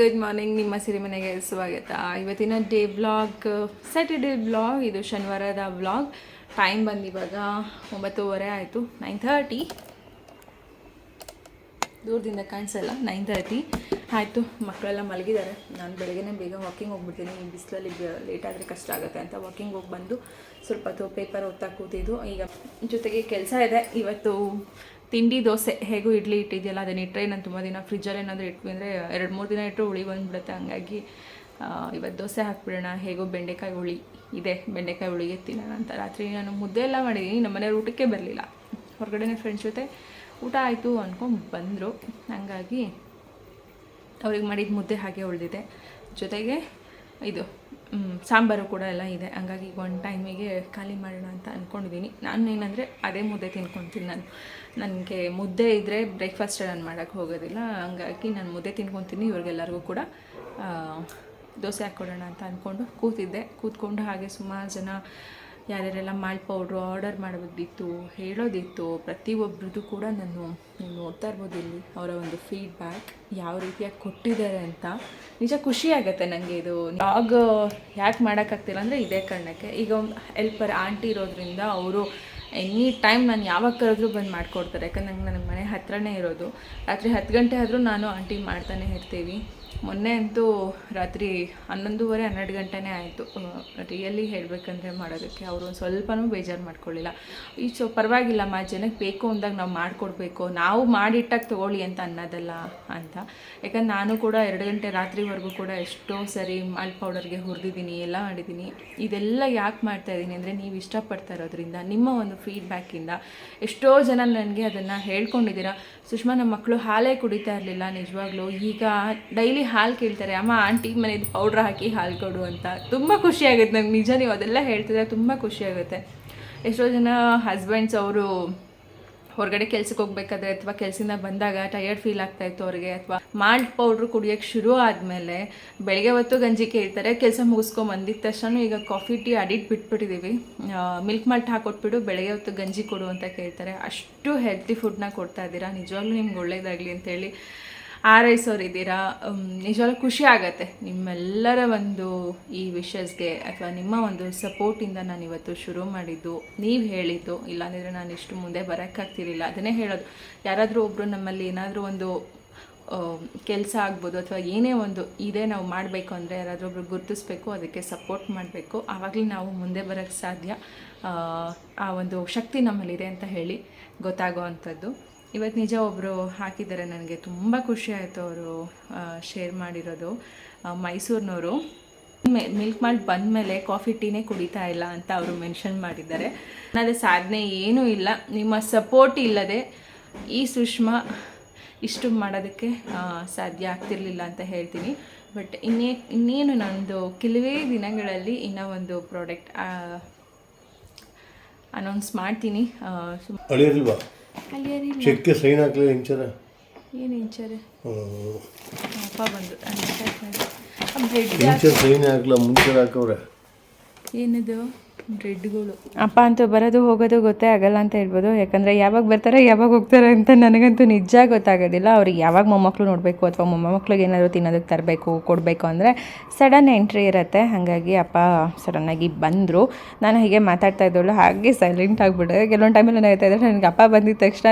Good morning ನಿಮ್ಮ ಸಿರಿಮನೆಗೆ ಸ್ವಾಗತ. ಇವತ್ತಿನ ಡೇ ಬ್ಲಾಗ್ ಸ್ಯಾಟರ್ಡೇ ಬ್ಲಾಗ್ ಇದು ಶನಿವಾರದ ಬ್ಲಾಗ್ ಟೈಮ್ ಬಂದು ಇವಾಗ ಒಂಬತ್ತುವರೆ ಆಯಿತು ನೈನ್ ಥರ್ಟಿ ದೂರದಿಂದ ಕಾಣಿಸಲ್ಲ ನೈನ್ ತರ್ಟಿ ಆಯಿತು, ಮಕ್ಕಳೆಲ್ಲ ಮಲಗಿದ್ದಾರೆ. ನಾನು ಬೆಳಗ್ಗೆನೇ ಬೇಗ ವಾಕಿಂಗ್ ಹೋಗ್ಬಿಡ್ತೀನಿ. ಈ ಬಿಸಿಲಲ್ಲಿ ಲೇಟ್ ಆದರೆ ಕಷ್ಟ ಆಗುತ್ತೆ ಅಂತ ವಾಕಿಂಗ್ ಹೋಗಿ ಬಂದು ಸ್ವಲ್ಪ ಹೊತ್ತು ಪೇಪರ್ ಓದ್ತಾ ಕೂತಿದ್ದು. ಈಗ ಜೊತೆಗೆ ಕೆಲಸ ಇದೆ. ಇವತ್ತು ತಿಂಡಿ, ದೋಸೆ ಹೇಗೂ ಇಡ್ಲಿ ಇಟ್ಟಿದೆಯಲ್ಲ, ಅದನ್ನ ಇಟ್ಟರೆ ನಾನು ತುಂಬ ದಿನ ಫ್ರಿಜ್ಜಲ್ಲಿ ಏನಾದರೂ ಇಟ್ವಿ ಅಂದರೆ ಎರಡು ಮೂರು ದಿನ ಇಟ್ಟರು ಹುಳಿ ಬಂದುಬಿಡುತ್ತೆ. ಹಂಗಾಗಿ ಇವತ್ತು ದೋಸೆ ಹಾಕ್ಬಿಡೋಣ, ಹೇಗೋ ಬೆಂಡೆಕಾಯಿ ಹುಳಿ ಇದೆ, ಬೆಂಡೆಕಾಯಿ ಹುಳಿಗೆ ತಿನ್ನೋಣ ಅಂತ. ರಾತ್ರಿ ನಾನು ಮುದ್ದೆ ಎಲ್ಲ ಮಾಡಿದ್ದೀನಿ ನಮ್ಮ ಮನೆಯವ್ರು ಊಟಕ್ಕೆ ಬರಲಿಲ್ಲ. ಹೊರಗಡೆನೇ ಫ್ರೆಂಡ್ಸ್ ಜೊತೆ ಊಟ ಆಯಿತು ಅಂದ್ಕೊಂಡು ಬಂದರು. ಹಂಗಾಗಿ, ಅವ್ರಿಗೆ ಮಾಡಿದ ಮುದ್ದೆ ಹಾಗೆ ಉಳಿದಿದೆ. ಜೊತೆಗೆ, ಇದು ಸಾಂಬಾರು ಕೂಡ ಎಲ್ಲ ಇದೆ. ಹಂಗಾಗಿ ಈಗ ಒಂದು ಟೈಮಿಗೆ ಖಾಲಿ ಮಾಡೋಣ ಅಂತ ಅಂದ್ಕೊಂಡಿದ್ದೀನಿ ನಾನು ಏನಂದರೆ ಅದೇ ಮುದ್ದೆ ತಿನ್ಕೊತೀನಿ ನಾನು. ನನಗೆ ಮುದ್ದೆ ಇದ್ದರೆ ಬ್ರೇಕ್ಫಾಸ್ಟ್ ನಾನು ಮಾಡೋಕ್ಕೆ ಹೋಗೋದಿಲ್ಲ. ಹಂಗಾಗಿ ನಾನು ಮುದ್ದೆ ತಿನ್ಕೊತೀನಿ ಇವ್ರಿಗೆಲ್ಲರಿಗೂ ಕೂಡ. ದೋಸೆ ಹಾಕ್ಕೊಡೋಣ ಅಂತ ಅಂದ್ಕೊಂಡು ಕೂತಿದ್ದೆ. ಕೂತ್ಕೊಂಡು ಹಾಗೆ ಸುಮಾರು ಜನ ಯಾರ್ಯಾರೆಲ್ಲ ಮಾಲ್ಟ್ ಪೌಡ್ರು ಆರ್ಡರ್ ಮಾಡೋದಿತ್ತು, ಹೇಳೋದಿತ್ತು ಪ್ರತಿಯೊಬ್ಬರದ್ದು ಕೂಡ ನಾನು ನೀವು ನೋಡ್ತಾ ಇರ್ಬೋದು ಇಲ್ಲಿ ಅವರ ಒಂದು ಫೀಡ್ಬ್ಯಾಕ್ ಯಾವ ರೀತಿಯಾಗಿ ಕೊಟ್ಟಿದ್ದಾರೆ ಅಂತ. ನಿಜ ಖುಷಿ ಆಗುತ್ತೆ ನನಗೆ ಇದು. ಬ್ಲಾಗ್ ಯಾಕೆ ಮಾಡೋಕ್ಕಾಗ್ತಿಲ್ಲ ಅಂದರೆ ಇದೇ ಕಾರಣಕ್ಕೆ. ಈಗ ಒಂದು ಹೆಲ್ಪರ್ ಆಂಟಿ ಇರೋದ್ರಿಂದ ಅವರು ಎನಿ ಟೈಮ್ ನಾನು ಯಾವಾಗ ಕರೆದ್ರೂ ಬಂದು ಮಾಡಿಕೊಡ್ತಾರೆ. ಯಾಕಂದ್ರೆ ನನಗೆ ನನಗೆ ಮನೆ ಹತ್ರನೇ ಇರೋದು. ರಾತ್ರಿ ಹತ್ತು ಗಂಟೆ ಆದರೂ ನಾನು ಆಂಟಿ ಮಾಡ್ತಾನೆ ಇರ್ತೀವಿ. ಮೊನ್ನೆ ಅಂತೂ ರಾತ್ರಿ ಹನ್ನೊಂದುವರೆ, ಹನ್ನೆರಡು ಗಂಟೆನೇ ಆಯಿತು. ರಿಯಲಿ ಹೇಳಬೇಕಂದ್ರೆ ಮಾಡೋದಕ್ಕೆ. ಅವರು ಒಂದು ಸ್ವಲ್ಪನೂ ಬೇಜಾರು ಮಾಡ್ಕೊಳ್ಳಿಲ್ಲ. ಈ ಸೊ ಪರವಾಗಿಲ್ಲಮ್ಮ ಜನಕ್ಕೆ ಬೇಕು ಅಂದಾಗ ನಾವು ಮಾಡಿಕೊಡ್ಬೇಕು. ನಾವು ಮಾಡಿಟ್ಟಾಗ ತೊಗೊಳ್ಳಿ ಅಂತ ಅನ್ನೋದಲ್ಲ ಅಂತ. ಯಾಕಂದ್ರೆ ನಾನು ಕೂಡ ಎರಡು ಗಂಟೆ ರಾತ್ರಿವರೆಗೂ ಕೂಡ ಎಷ್ಟೋ ಸರಿ ಮಾಲ್ ಪೌಡರ್ಗೆ ಹುರಿದಿದ್ದೀನಿ, ಎಲ್ಲ ಮಾಡಿದ್ದೀನಿ. ಇದೆಲ್ಲ ಯಾಕೆ ಮಾಡ್ತಾ ಇದ್ದೀನಿ ಅಂದರೆ ನೀವು ಇಷ್ಟಪಡ್ತಾ ಇರೋದ್ರಿಂದ, ನಿಮ್ಮ ಒಂದು ಫೀಡ್ಬ್ಯಾಕಿಂದ ಎಷ್ಟೋ ಜನ ನನಗೆ ಅದನ್ನು ಹೇಳ್ಕೊಂಡಿದ್ದೀರಾ. ಸುಷ್ಮಾ ನಮ್ಮ ಮಕ್ಕಳು ಹಾಲೇ ಕುಡಿತಾ ಇರಲಿಲ್ಲ ನಿಜವಾಗ್ಲೂ. ಈಗ ಡೈಲಿ ಹಾಲು ಕೇಳ್ತಾರೆ, ಅಮ್ಮ, ಆಂಟಿ ಮನೇದು ಪೌಡ್ರ್ ಹಾಕಿ ಹಾಲು ಕೊಡು ಅಂತ. ತುಂಬ ಖುಷಿ ಆಗುತ್ತೆ ನಂಗೆ, ನಿಜ ನೀವು ಅದೆಲ್ಲ ಹೇಳ್ತಿದ್ರೆ ತುಂಬ ಖುಷಿ ಆಗುತ್ತೆ. ಎಷ್ಟೋ ಜನ ಹಸ್ಬೆಂಡ್ಸ್ ಅವರು ಹೊರಗಡೆ ಕೆಲ್ಸಕ್ಕೆ ಹೋಗ್ಬೇಕಾದ್ರೆ ಅಥವಾ ಕೆಲಸದಿಂದ ಬಂದಾಗ ಟಯರ್ಡ್ ಫೀಲ್ ಆಗ್ತಾ ಇತ್ತು ಅವ್ರಿಗೆ, ಅಥವಾ ಮಾಲ್ಟ್ ಪೌಡ್ರ್ ಕುಡಿಯೋಕ್ಕೆ ಶುರು ಆದಮೇಲೆ ಬೆಳಗ್ಗೆ ಹೊತ್ತು ಗಂಜಿ ಕೇಳ್ತಾರೆ, ಕೆಲಸ ಮುಗಿಸ್ಕೊಂಡ್ ಬಂದಿದ್ದ ತಕ್ಷಣ ಈಗ ಕಾಫಿ ಟೀ ಅಡಿಟ್ ಬಿಟ್ಬಿಟ್ಟಿದ್ದೀವಿ ಮಿಲ್ಕ್ ಮಾಲ್ಟ್ ಹಾಕೊಟ್ಬಿಟ್ಟು ಬೆಳಗ್ಗೆ ಹೊತ್ತು ಗಂಜಿ ಕೊಡು ಅಂತ ಕೇಳ್ತಾರೆ. ಅಷ್ಟು ಹೆಲ್ತಿ ಫುಡ್ನ ಕೊಡ್ತಾ ಇದ್ದೀರಾ, ನಿಜವಾಗ್ಲೂ ನಿಮ್ಗೆ ಒಳ್ಳೇದಾಗಲಿ ಅಂತೇಳಿ ಆರೈಸೋರು ಇದ್ದೀರಾ ನಿಜವಾಗ್ಲೂ ಖುಷಿ ಆಗತ್ತೆ. ನಿಮ್ಮೆಲ್ಲರ ಒಂದು ಈ ವಿಷಸ್ಗೆ ಅಥವಾ ನಿಮ್ಮ ಒಂದು ಸಪೋರ್ಟಿಂದ ನಾನು ಇವತ್ತು ಶುರು ಮಾಡಿದ್ದು, ನೀವು ಹೇಳಿದ್ದು, ಇಲ್ಲಾಂದರೆ ನಾನು ಇಷ್ಟು ಮುಂದೆ ಬರೋಕ್ಕಾಗ್ತಿರ್ಲಿಲ್ಲ. ಅದನ್ನೇ ಹೇಳೋದು. ಯಾರಾದರೂ ಒಬ್ಬರು ನಮ್ಮಲ್ಲಿ ಏನಾದರೂ ಒಂದು ಕೆಲಸ ಆಗ್ಬೋದು ಅಥವಾ ಏನೇ ಒಂದು ಇದೇ ನಾವು ಮಾಡಬೇಕು ಅಂದರೆ ಯಾರಾದರೂ ಒಬ್ರು ಗುರುತಿಸ್ಬೇಕು, ಅದಕ್ಕೆ ಸಪೋರ್ಟ್ ಮಾಡಬೇಕು. ಆವಾಗಲೇ ನಾವು ಮುಂದೆ ಬರೋಕ್ಕೆ ಸಾಧ್ಯ. ಆ ಒಂದು ಶಕ್ತಿ ನಮ್ಮಲ್ಲಿದೆ ಅಂತ ಹೇಳಿ ಗೊತ್ತಾಗೋ ಅಂಥದ್ದು. ಇವತ್ತು ನಿಜ ಒಬ್ಬರು ಹಾಕಿದ್ದಾರೆ, ನನಗೆ ತುಂಬ ಖುಷಿ ಆಯಿತು ಅವರು ಶೇರ್ ಮಾಡಿರೋದು. ಮೈಸೂರಿನವರು. ಮಿಲ್ಕ್ ಮಾಲ್ಟ್ ಬಂದಮೇಲೆ ಕಾಫಿ ಟೀನೇ ಕುಡಿತಾ ಇಲ್ಲ ಅಂತ ಅವರು ಮೆನ್ಷನ್ ಮಾಡಿದ್ದಾರೆ. ಅದೇ ಸಾಧನೆ ಏನೂ ಇಲ್ಲ. ನಿಮ್ಮ ಸಪೋರ್ಟ್ ಇಲ್ಲದೆ ಈ ಸುಷ್ಮಾ ಇಷ್ಟು ಮಾಡೋದಕ್ಕೆ ಸಾಧ್ಯ ಆಗ್ತಿರ್ಲಿಲ್ಲ ಅಂತ ಹೇಳ್ತೀನಿ. ಬಟ್ ಇನ್ನೇ, ಇನ್ನೇನು ನಂದು ಕೆಲವೇ ದಿನಗಳಲ್ಲಿ ಇನ್ನೂ ಒಂದು ಪ್ರಾಡಕ್ಟ್ ಅನೌನ್ಸ್ ಮಾಡ್ತೀನಿ. ಅಲ್ಲಿ ಯಾರಿಲ್ಲ ಚೆಕ್ಗೆ ಸೈನ್ ಹಾಕ್ಲಿಲ್ಲ ಇಂಚರ ಏನು ಇಂಚರೆ ಅಪ್ಪ ಬಂದು ಇಂಚರ್ ಸೈನ್ ಹಾಕ್ಲ ಮುಂಚೆ ಹಾಕವ್ರೆ? ಏನದು? ಬ್ರೆಡ್ಗಳು ಅಪ್ಪ ಅಂತೂ ಬರೋದು ಹೋಗೋದು ಗೊತ್ತೇ ಆಗಲ್ಲ ಅಂತ ಹೇಳ್ಬೋದು. ಯಾಕಂದರೆ ಯಾವಾಗ ಬರ್ತಾರೆ, ಯಾವಾಗ ಹೋಗ್ತಾರೆ ಅಂತ ನನಗಂತೂ ನಿಜ ಗೊತ್ತಾಗೋದಿಲ್ಲ. ಅವ್ರಿಗೆ ಯಾವಾಗ ಮೊಮ್ಮಕ್ಕಳು ನೋಡಬೇಕು ಅಥವಾ ಮೊಮ್ಮಕ್ಕಳಿಗೆ ಏನಾದರೂ ತಿನ್ನೋದಕ್ಕೆ ತರಬೇಕು, ಕೊಡಬೇಕು ಅಂದರೆ ಸಡನ್ ಎಂಟ್ರಿ ಇರುತ್ತೆ. ಹಾಗಾಗಿ ಅಪ್ಪ ಸಡನ್ನಾಗಿ ಬಂದರು. ನಾನು ಹೀಗೆ ಮಾತಾಡ್ತಾ ಇದ್ದವಳು ಹಾಗೆ ಸೈಲೆಂಟ್ ಆಗಿಬಿಟ್ಟೆ ಕೆಲವೊಂದು ಟೈಮಲ್ಲಿ ಏನಾಗ್ತಾ ಇದ್ದರೆ ನನಗೆ ಅಪ್ಪ ಬಂದಿದ ತಕ್ಷಣ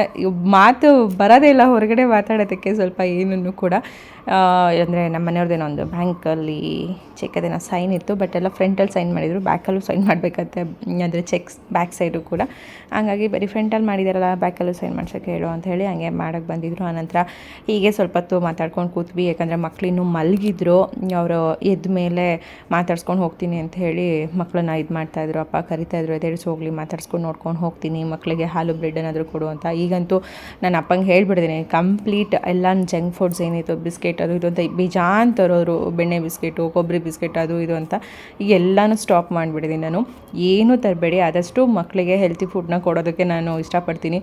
ಮಾತು ಬರೋದೇ ಇಲ್ಲ, ಹೊರಗಡೆ ಮಾತಾಡೋದಕ್ಕೆ ಸ್ವಲ್ಪ ಏನನ್ನು ಕೂಡ. ಅಂದರೆ ನಮ್ಮ ಮನೆಯವ್ರದ್ದೇನೋ ಒಂದು ಬ್ಯಾಂಕಲ್ಲಿ ಚೆಕ್ ಅದೇನೋ ಸೈನ್ ಇತ್ತು ಬಟ್ ಎಲ್ಲ ಫ್ರಂಟಲ್ಲಿ ಸೈನ್ ಮಾಡಿದರು ಬ್ಯಾಕಲ್ಲೂ ಸೈನ್ ಮಾಡಬೇಕಂತೆ ಅಂದರೆ ಚೆಕ್ಸ್ ಬ್ಯಾಕ್ ಸೈಡು ಕೂಡ. ಹಾಗಾಗಿ ಬರೀ ಫ್ರಂಟಲ್ಲಿ ಮಾಡಿದಾರಲ್ಲ ಬ್ಯಾಕಲ್ಲೂ ಸೈನ್ ಮಾಡ್ಸೋಕ್ಕೆ ಹೇಳು ಅಂತ ಹೇಳಿ ಹಂಗೆ ಮಾಡೋಕ್ಕೆ ಬಂದಿದ್ರು. ಆನಂತರ ಹೀಗೆ ಸ್ವಲ್ಪ ಹೊತ್ತು ಮಾತಾಡ್ಕೊಂಡು ಕೂತ್ವಿ, ಯಾಕಂದರೆ ಮಕ್ಕಳಿನ್ನೂ ಮಲಗಿದ್ರು. ಅವರು ಎದ್ದ ಮೇಲೆ ಮಾತಾಡ್ಸ್ಕೊಂಡು ಹೋಗ್ತೀನಿ ಅಂತ ಹೇಳಿ ಮಕ್ಕಳನ್ನ ಇದು ಮಾಡ್ತಾಯಿದ್ರು ಅಪ್ಪ ಕರಿತಾಯಿದ್ರು ಎದ್ದೇಳಿಸಿ ಹೋಗಲಿ, ಮಾತಾಡ್ಸ್ಕೊಂಡು ನೋಡ್ಕೊಂಡು ಹೋಗ್ತೀನಿ ಮಕ್ಕಳಿಗೆ ಹಾಲು ಬ್ರೆಡ್ ಏನಾದರೂ ಕೊಡು ಅಂತ. ಈಗಂತೂ ನಾನು ಅಪ್ಪಂಗೆ ಹೇಳ್ಬಿಡ್ತೀನಿ ಕಂಪ್ಲೀಟ್ ಎಲ್ಲ ಜಂಕ್ ಫುಡ್ಸ್ ಏನಿತ್ತು, ಬಿಸ್ಕೆಟ್ ಅದು ಇದು ಅಂತ. ಬೀಜಾನ್ ತರೋರು, ಬೆಣ್ಣೆ ಬಿಸ್ಕೆಟು, ಕೊಬ್ಬರಿ ಬಿಸ್ಕೆಟ್ ಅದು ಇದು ಅಂತ. ಈಗ ಎಲ್ಲನೂ ಸ್ಟಾಪ್ ಮಾಡಿಬಿಟ್ಟಿದ್ದೀನಿ ನಾನು. ಏನೂ ತರಬೇಡಿ, ಆದಷ್ಟು ಮಕ್ಕಳಿಗೆ ಹೆಲ್ತಿ ಫುಡ್ನ ಕೊಡೋದಕ್ಕೆ ನಾನು ಇಷ್ಟಪಡ್ತೀನಿ.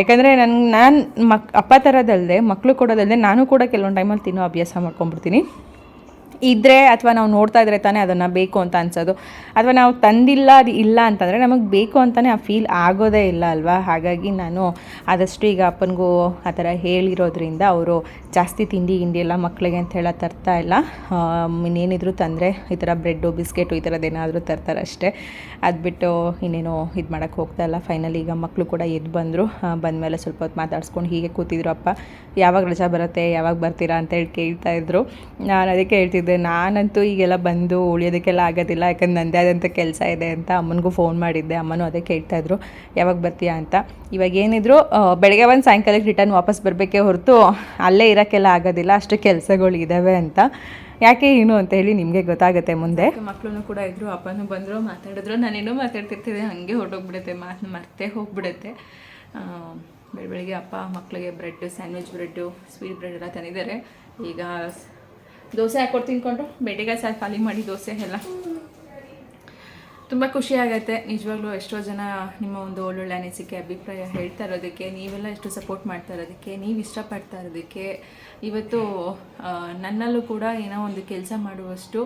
ಯಾಕಂದರೆ ನನ್ನ ನಾನು ಮಕ್, ಅಪ್ಪ ಥರದಲ್ಲದೆ ಮಕ್ಕಳು ಕೊಡೋದಲ್ಲದೆ ನಾನು ಕೂಡ ಕೆಲವೊಂದು ಟೈಮಲ್ಲಿ ತಿನ್ನೋ ಅಭ್ಯಾಸ ಮಾಡ್ಕೊಂಡ್ಬಿಡ್ತೀನಿ. ಇದ್ದರೆ ಅಥವಾ ನಾವು ನೋಡ್ತಾ ಇದ್ರೆ ತಾನೇ ಅದನ್ನು ಬೇಕು ಅಂತ ಅನ್ಸೋದು. ಅಥವಾ ನಾವು ತಂದಿಲ್ಲ, ಅದು ಇಲ್ಲ ಅಂತಂದರೆ ನಮಗೆ ಬೇಕು ಅಂತಲೇ ಆ ಫೀಲ್ ಆಗೋದೇ ಇಲ್ಲ ಅಲ್ವಾ? ಹಾಗಾಗಿ ನಾನು ಆದಷ್ಟು ಈಗ ಅಪ್ಪನಿಗೂ ಆ ಥರ ಹೇಳಿರೋದ್ರಿಂದ ಅವರು ಜಾಸ್ತಿ ತಿಂಡಿ ಗಿಂಡಿ ಎಲ್ಲ ಮಕ್ಕಳಿಗೆ ಅಂತ ಹೇಳ ತರ್ತಾ ಇಲ್ಲ. ಇನ್ನೇನಿದ್ರು ತಂದರೆ ಈ ಥರ ಬ್ರೆಡ್ಡು, ಬಿಸ್ಕೆಟು ಈ ಥರದ್ದೇನಾದರೂ ತರ್ತಾರೆ ಅಷ್ಟೇ. ಅದು ಬಿಟ್ಟು ಇನ್ನೇನು ಇದು ಮಾಡೋಕ್ಕೆ ಹೋಗ್ತಾ ಇಲ್ಲ. ಫೈನಲ್ ಈಗ ಮಕ್ಕಳು ಕೂಡ ಎದ್ದು ಬಂದರು. ಬಂದಮೇಲೆ ಸ್ವಲ್ಪ ಹೊತ್ತು ಮಾತಾಡ್ಸ್ಕೊಂಡು ಹೀಗೆ ಕೂತಿದ್ರು ಅಪ್ಪ. ಯಾವಾಗ ರಜಾ ಬರುತ್ತೆ, ಯಾವಾಗ ಬರ್ತೀರಾ ಅಂತೇಳಿ ಕೇಳ್ತಾ ಇದ್ರು. ನಾನು ಅದಕ್ಕೆ ಹೇಳ್ತಿದ್ದೆ, ನಾನಂತೂ ಈಗೆಲ್ಲ ಬಂದು ಉಳಿಯೋದಕ್ಕೆಲ್ಲ ಆಗೋದಿಲ್ಲ, ಯಾಕಂದ್ರೆ ನನ್ನದೇ ಆದಂಥ ಕೆಲಸ ಇದೆ ಅಂತ ಅಮ್ಮನಿಗೂ ಫೋನ್ ಮಾಡಿದ್ದೆ. ಅಮ್ಮನೂ ಅದೇ ಕೇಳ್ತಾಯಿದ್ರು ಯಾವಾಗ ಬರ್ತೀಯಾ ಅಂತ. ಇವಾಗ ಏನಿದ್ರು ಬೆಳಗ್ಗೆ ಒಂದು ಸಾಯಂಕಾಲಕ್ಕೆ ರಿಟರ್ನ್ ವಾಪಸ್ ಬರಬೇಕೇ ಹೊರತು ಅಲ್ಲೇ ಇರೋಕ್ಕೆಲ್ಲ ಆಗೋದಿಲ್ಲ, ಅಷ್ಟು ಕೆಲಸಗಳು ಇದ್ದಾವೆ ಅಂತ. ಯಾಕೆ ಏನು ಅಂತ ಹೇಳಿ ನಿಮಗೆ ಗೊತ್ತಾಗುತ್ತೆ ಮುಂದೆ. ಮಕ್ಕಳು ಕೂಡ ಇದ್ರು, ಅಪ್ಪನು ಬಂದರು, ಮಾತಾಡಿದ್ರು. ನಾನೇನೋ ಮಾತಾಡ್ತಿರ್ತೀನಿ ಹಾಗೆ ಹೊರಟೋಗ್ಬಿಡುತ್ತೆ, ಮಾತು ಮರ್ತೇ ಹೋಗ್ಬಿಡುತ್ತೆ. ಬೆಳೆ ಬೆಳ ಬೆಳಿಗ್ಗೆ ಅಪ್ಪ ಮಕ್ಕಳಿಗೆ bread, sandwich bread, sweet bread ಎಲ್ಲ ತಂದಿದ್ದಾರೆ. ಈಗ ದೋಸೆ ಹಾಕ್ಕೊಟ್ಟು ತಿನ್ಕೊಂಡು ಬೆಳಿಗ್ಗೆ ಸಹ ಖಾಲಿ ಮಾಡಿ ದೋಸೆ ಎಲ್ಲ. ತುಂಬ ಖುಷಿ ನಿಜವಾಗ್ಲೂ ಎಷ್ಟೋ ಜನ ನಿಮ್ಮ ಒಂದು ಒಳ್ಳೊಳ್ಳೆ ಅನಿಸಿಕೆ, ಅಭಿಪ್ರಾಯ ಹೇಳ್ತಾ ಇರೋದಕ್ಕೆ, ನೀವೆಲ್ಲ ಎಷ್ಟು ಸಪೋರ್ಟ್ ಮಾಡ್ತಾ ಇರೋದಕ್ಕೆ, ನೀವು ಇಷ್ಟಪಡ್ತಾ ಇರೋದಕ್ಕೆ, ಇವತ್ತು ನನ್ನಲ್ಲೂ ಕೂಡ ಏನೋ ಒಂದು ಕೆಲಸ ಮಾಡುವಷ್ಟು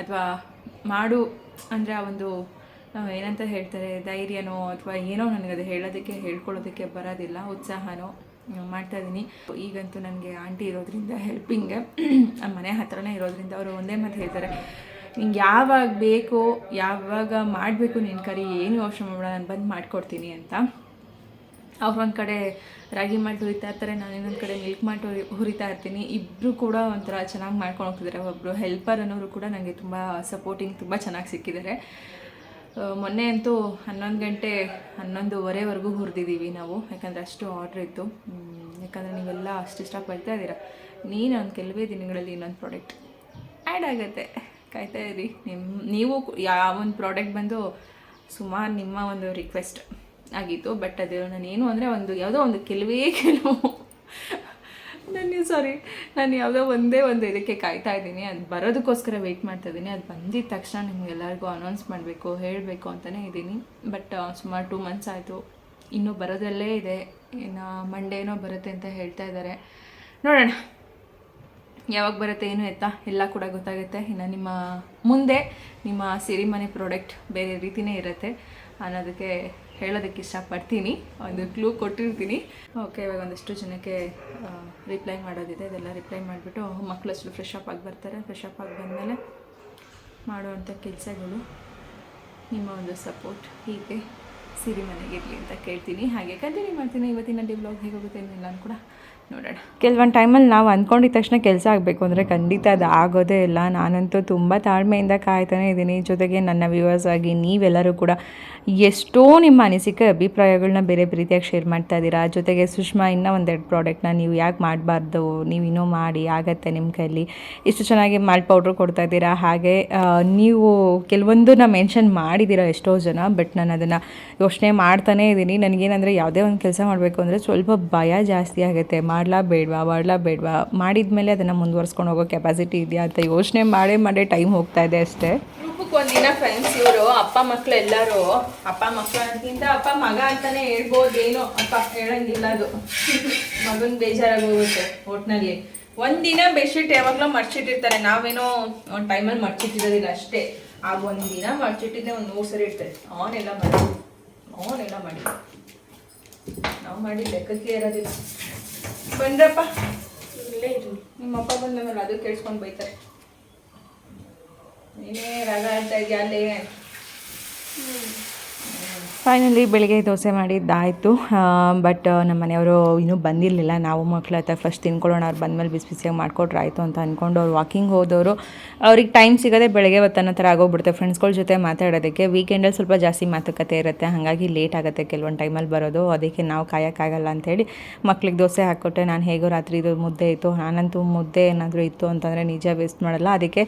ಅಥವಾ ಮಾಡು ಅಂದರೆ ಆ ಒಂದು ಏನಂತ ಹೇಳ್ತಾರೆ, ಧೈರ್ಯನೋ ಅಥವಾ ಏನೋ ನನಗೆ ಅದು ಹೇಳೋದಕ್ಕೆ, ಹೇಳ್ಕೊಳ್ಳೋದಕ್ಕೆ ಬರೋದಿಲ್ಲ, ಉತ್ಸಾಹನೋ ಮಾಡ್ತಾ ಇದ್ದೀನಿ. ಈಗಂತೂ ನನಗೆ ಆಂಟಿ ಇರೋದ್ರಿಂದ ಹೆಲ್ಪಿಂಗೆ ಮನೆ ಹತ್ರನೇ ಇರೋದ್ರಿಂದ ಅವರು ಒಂದೇ ಮಾತು ಹೇಳ್ತಾರೆ. ನಿಂಗೆ ಯಾವಾಗ ಬೇಕು, ಯಾವಾಗ ಮಾಡಬೇಕು ನಿನ್ನ ಕರಿ, ಏನು ಯೋಚನೆ ಮಾಡಬೇಡ ನಾನು ಬಂದು ಮಾಡಿಕೊಡ್ತೀನಿ ಅಂತ. ಅವ್ರು ಒಂದು ಕಡೆ ರಾಗಿ ಮಾಡಿ ಹುರಿತಾ ಇರ್ತಾರೆ, ನಾನು ಇನ್ನೊಂದು ಕಡೆ ಮಿಲ್ಕ್ ಮಾಡಿ ಹುರಿ, ಹುರಿತಾ ಇರ್ತೀನಿ. ಇಬ್ಬರು ಕೂಡ ಒಂಥರ ಚೆನ್ನಾಗಿ ಮಾಡ್ಕೊಂಡು ಹೋಗ್ತಿದ್ದಾರೆ ಒಬ್ಬರು ಹೆಲ್ಪರ್ ಅನ್ನೋರು ಕೂಡ ನನಗೆ ತುಂಬ ಸಪೋರ್ಟಿಂಗ್ ತುಂಬ ಚೆನ್ನಾಗಿ ಸಿಕ್ಕಿದ್ದಾರೆ. ಮೊನ್ನೆ ಅಂತೂ ಹನ್ನೊಂದು ಗಂಟೆ ಹನ್ನೊಂದುವರೆವರೆಗೂ ಹುರಿದಿದ್ದೀವಿ ನಾವು, ಯಾಕಂದರೆ ಅಷ್ಟು ಆರ್ಡ್ರ್ ಇತ್ತು. ಯಾಕಂದರೆ ನೀವೆಲ್ಲ ಅಷ್ಟು ಇಷ್ಟಪಡ್ತಾ ಇದ್ದೀರ. ನೀನು ಒಂದು ಕೆಲವೇ ದಿನಗಳಲ್ಲಿ ಇನ್ನೊಂದು ಪ್ರಾಡಕ್ಟ್ ಆ್ಯಡ್ ಆಗುತ್ತೆ. ಕಾಯ್ತಾ ಇರಿ. ನಿಮ್ಮ ನೀವು ಯಾವ ಒಂದು ಪ್ರಾಡಕ್ಟ್ ಬಂದು ಸುಮಾರು ನಿಮ್ಮ ಒಂದು ರಿಕ್ವೆಸ್ಟ್ ಆಗಿತ್ತು ಬಟ್ ಅದು ನಾನೇನು ಅಂದರೆ ಒಂದು, ಯಾವುದೋ ಒಂದು ಕೆಲವೇ ಕೆಲವು. ನಾನು ಸಾರಿ ನಾನು ಯಾವುದೋ ಒಂದೇ ಒಂದು ಇದಕ್ಕೆ ಕಾಯ್ತಾ ಇದ್ದೀನಿ. ಅದು ಬರೋದಕ್ಕೋಸ್ಕರ ವೆಯ್ಟ್ ಮಾಡ್ತಾ ಇದ್ದೀನಿ. ಅದು ಬಂದಿದ್ದ ತಕ್ಷಣ ನಿಮಗೆಲ್ಲರಿಗೂ ಅನೌನ್ಸ್ ಮಾಡಬೇಕು, ಹೇಳಬೇಕು ಅಂತಲೇ ಇದ್ದೀನಿ. ಬಟ್ ಸುಮಾರು ಟೂ ಮಂತ್ಸ್ ಆಯಿತು. ಇನ್ನೂ ಬರೋದಲ್ಲೇ ಇದೆ. ಇನ್ನು ಮಂಡೇನೋ ಬರುತ್ತೆ ಅಂತ ಹೇಳ್ತಾ ಇದ್ದಾರೆ. ನೋಡೋಣ. ಯಾವಾಗ ಬರುತ್ತೆ ಏನು ಎತ್ತಾ ಎಲ್ಲ ಕೂಡ ಗೊತ್ತಾಗುತ್ತೆ. ಇನ್ನು ನಿಮ್ಮ ಮುಂದೆ ನಿಮ್ಮ ಸಿರಿಮನೆ ಪ್ರಾಡಕ್ಟ್ ಬೇರೆ ರೀತಿಯೇ ಇರುತ್ತೆ. ಅನ್ನೋದಕ್ಕೆ ಹೇಳೋದಕ್ಕೆ ಇಷ್ಟಪಡ್ತೀನಿ. ಒಂದು ಕ್ಲೂ ಕೊಟ್ಟಿರ್ತೀನಿ. ಓಕೆ ಇವಾಗ ಒಂದಷ್ಟು ಜನಕ್ಕೆ ರಿಪ್ಲೈ ಮಾಡೋದಿದೆ. ಇದೆಲ್ಲ ರಿಪ್ಲೈ ಮಾಡಿಬಿಟ್ಟು ಮಕ್ಕಳಷ್ಟು ಫ್ರೆಶ್ ಅಪ್ ಆಗಿ ಬರ್ತಾರೆ. ಫ್ರೆಶ್ ಅಪ್ ಆಗಿ ಬಂದಮೇಲೆ ಮಾಡುವಂಥ ಕೆಲಸಗಳು ನಿಮ್ಮ ಒಂದು ಸಪೋರ್ಟ್ ಹೀಗೆ ಸಿರಿಮನೆಗೆ ಇರಲಿ ಅಂತ ಕೇಳ್ತೀನಿ. ಹಾಗೆ ಕಂಟಿನ್ಯೂ ಮಾಡ್ತೀನಿ. ಇವತ್ತಿನ ಡಿ ಬ್ಲಾಗ್ ಹೇಗೆ ಹೋಗುತ್ತೆ ಏನಿಲ್ಲ ಕೂಡ ನೋಡೋಣ. ಕೆಲವೊಂದು ಟೈಮಲ್ಲಿ ನಾವು ಅಂದ್ಕೊಂಡಿದ್ದ ತಕ್ಷಣ ಕೆಲಸ ಆಗಬೇಕು. ಅಂದರೆ ಖಂಡಿತ ಅದು ಆಗೋದೇ ಇಲ್ಲ. ನಾನಂತೂ ತುಂಬ ತಾಳ್ಮೆಯಿಂದ ಕಾಯ್ತಾನೆ ಇದ್ದೀನಿ. ಜೊತೆಗೆ ನನ್ನ ವ್ಯೂವರ್ಸ್ ಆಗಿ ನೀವೆಲ್ಲರೂ ಕೂಡ ಎಷ್ಟೋ ನಿಮ್ಮ ಅನಿಸಿಕೆ ಅಭಿಪ್ರಾಯಗಳನ್ನ ಬೇರೆ ರೀತಿಯಾಗಿ ಶೇರ್ ಮಾಡ್ತಾ ಇದ್ದೀರಾ. ಜೊತೆಗೆ ಸುಷ್ಮಾ, ಇನ್ನೂ ಒಂದೆರಡು ಪ್ರಾಡಕ್ಟ್ನ ನೀವು ಯಾಕೆ ಮಾಡಬಾರ್ದು? ನೀವು ಇನ್ನೂ ಮಾಡಿ, ಆಗತ್ತೆ ನಿಮ್ಮ ಕೈಲಿ. ಇಷ್ಟು ಚೆನ್ನಾಗಿ ಮಾಲ್ಟ್ ಪೌಡ್ರ್ ಕೊಡ್ತಾ ಇದ್ದೀರಾ. ಹಾಗೆ ನೀವು ಕೆಲವೊಂದನ್ನ ಮೆನ್ಷನ್ ಮಾಡಿದ್ದೀರಾ ಎಷ್ಟೋ ಜನ ಬಟ್ ನಾನು ಅದನ್ನು ಯೋಚನೆ ಮಾಡ್ತಾನೇ ಇದ್ದೀನಿ. ನನಗೇನಂದರೆ ಯಾವುದೇ ಒಂದು ಕೆಲಸ ಮಾಡಬೇಕು ಅಂದರೆ ಸ್ವಲ್ಪ ಭಯ ಜಾಸ್ತಿ ಆಗುತ್ತೆ. ಮಾಡಲಾ ಬೇಡವಾ ಮಾಡಲಾ ಬೇಡವಾ ಮಾಡಿದ್ಮೇಲೆ ಅದನ್ನು ಮುಂದುವರ್ಸ್ಕೊಂಡು ಹೋಗೋ ಕೆಪಾಸಿಟಿ ಇದೆಯಾ ಅಂತ ಯೋಚನೆ ಮಾಡೇ ಮಾಡೇ ಟೈಮ್ ಹೋಗ್ತಾ ಇದೆ ಅಷ್ಟೇ. ರೂಪಕ್ಕೆ ಒಂದಿನ ಫ್ರೆಂಡ್ಸ್ ಇವರು, ಅಪ್ಪ ಮಕ್ಕಳು ಎಲ್ಲರೂ. ಅಪ್ಪ ಮಕ್ಕಳು ಅಪ್ಪ ಮಗ ಅಂತಾನೆ ಹೇಳ್ಬೋದೇನೋ, ಅಪ್ಪ ಹೇಳಂಗಿಲ್ಲ ಅದು. ಮಗನ್ ಬೇಜಾರಾಗಿ ಹೋಗುತ್ತೆ ಒಟ್ನಲ್ಲಿ. ಒಂದಿನ ಬೆಡ್ಶೀಟ್ ಯಾವಾಗಲೂ ಮರ್ಚಿಟ್ಟಿರ್ತಾರೆ ನಾವೇನೋ ಒಂದು ಟೈಮಲ್ಲಿ ಮರ್ಚಿಟ್ಟಿರೋದಿಲ್ಲ ಅಷ್ಟೇ. ಆಗ ಒಂದಿನ ಮಡ್ಚಿಟ್ಟಿದ್ದೆ, ಒಂದು ಮೂರು ಸರಿ ಇರ್ತಾರೆ ಎಲ್ಲ ಮಾಡಿ ಅವನೆಲ್ಲ ಮಾಡಿ ನಾವು ಮಾಡಿ ಲೆಕ್ಕಕ್ಕೆ ಇರೋದಿಲ್ಲ. ಬಂದ್ರಪ್ಪ. ಇಲ್ಲೇ ಇರು ನಿಮ್ಮಪ್ಪ ಬಂದ ಮೇಲೆ ಅದು ಕೇಳಿಸ್ಕೊಂಡು ಬೈತಾರೆ. ನೀನೇ ರಾಗ ಆಡ್ತಾ ಇದೆಯಾ ಅಲ್ಲೇ. ಫೈನಲಿ ಬೆಳಿಗ್ಗೆ ದೋಸೆ ಮಾಡಿದ್ದಾಯಿತು. ಬಟ್ ನಮ್ಮ ಮನೆಯವರು ಇನ್ನೂ ಬಂದಿರಲಿಲ್ಲ. ನಾವು ಮಕ್ಕಳು ಹತ್ರ ಫಸ್ಟ್ ತಿನ್ಕೊಳ್ಳೋಣ, ಅವ್ರು ಬಂದಮೇಲೆ ಬಿಸಿ ಬಿಸಿಯಾಗಿ ಮಾಡಿಕೊಟ್ರೆ ಆಯಿತು ಅಂತ ಅಂದ್ಕೊಂಡು ಅವ್ರು ವಾಕಿಂಗ್ ಹೋದವರು. ಅವ್ರಿಗೆ ಟೈಮ್ ಸಿಗೋದೇ ಬೆಳಗ್ಗೆ ಹೊತ್ತನ್ನ ಥರ ಆಗೋಗ್ಬಿಡುತ್ತೆ. ಫ್ರೆಂಡ್ಸ್ಗಳ ಜೊತೆ ಮಾತಾಡೋದಕ್ಕೆ ವೀಕೆಂಡಲ್ಲಿ ಸ್ವಲ್ಪ ಜಾಸ್ತಿ ಮಾತುಕತೆ ಇರುತ್ತೆ. ಹಾಗಾಗಿ ಲೇಟ್ ಆಗುತ್ತೆ. ಕೆಲವೊಂದು ಟೈಮಲ್ಲಿ ಬರೋದು. ಅದಕ್ಕೆ ನಾವು ಕಾಯೋಕ್ಕಾಗಲ್ಲ ಅಂಥೇಳಿ ಮಕ್ಳಿಗೆ ದೋಸೆ ಹಾಕ್ಕೊಟ್ಟೆ. ನಾನು ಹೇಗೋ ರಾತ್ರಿ ಇದು ಮುದ್ದೆ ಇತ್ತು. ನಾನಂತೂ ಮುದ್ದೆ ಏನಾದರೂ ಇತ್ತು ಅಂತಂದರೆ ನಿಜ ವೇಸ್ಟ್ ಮಾಡಲ್ಲ. ಅದಕ್ಕೆ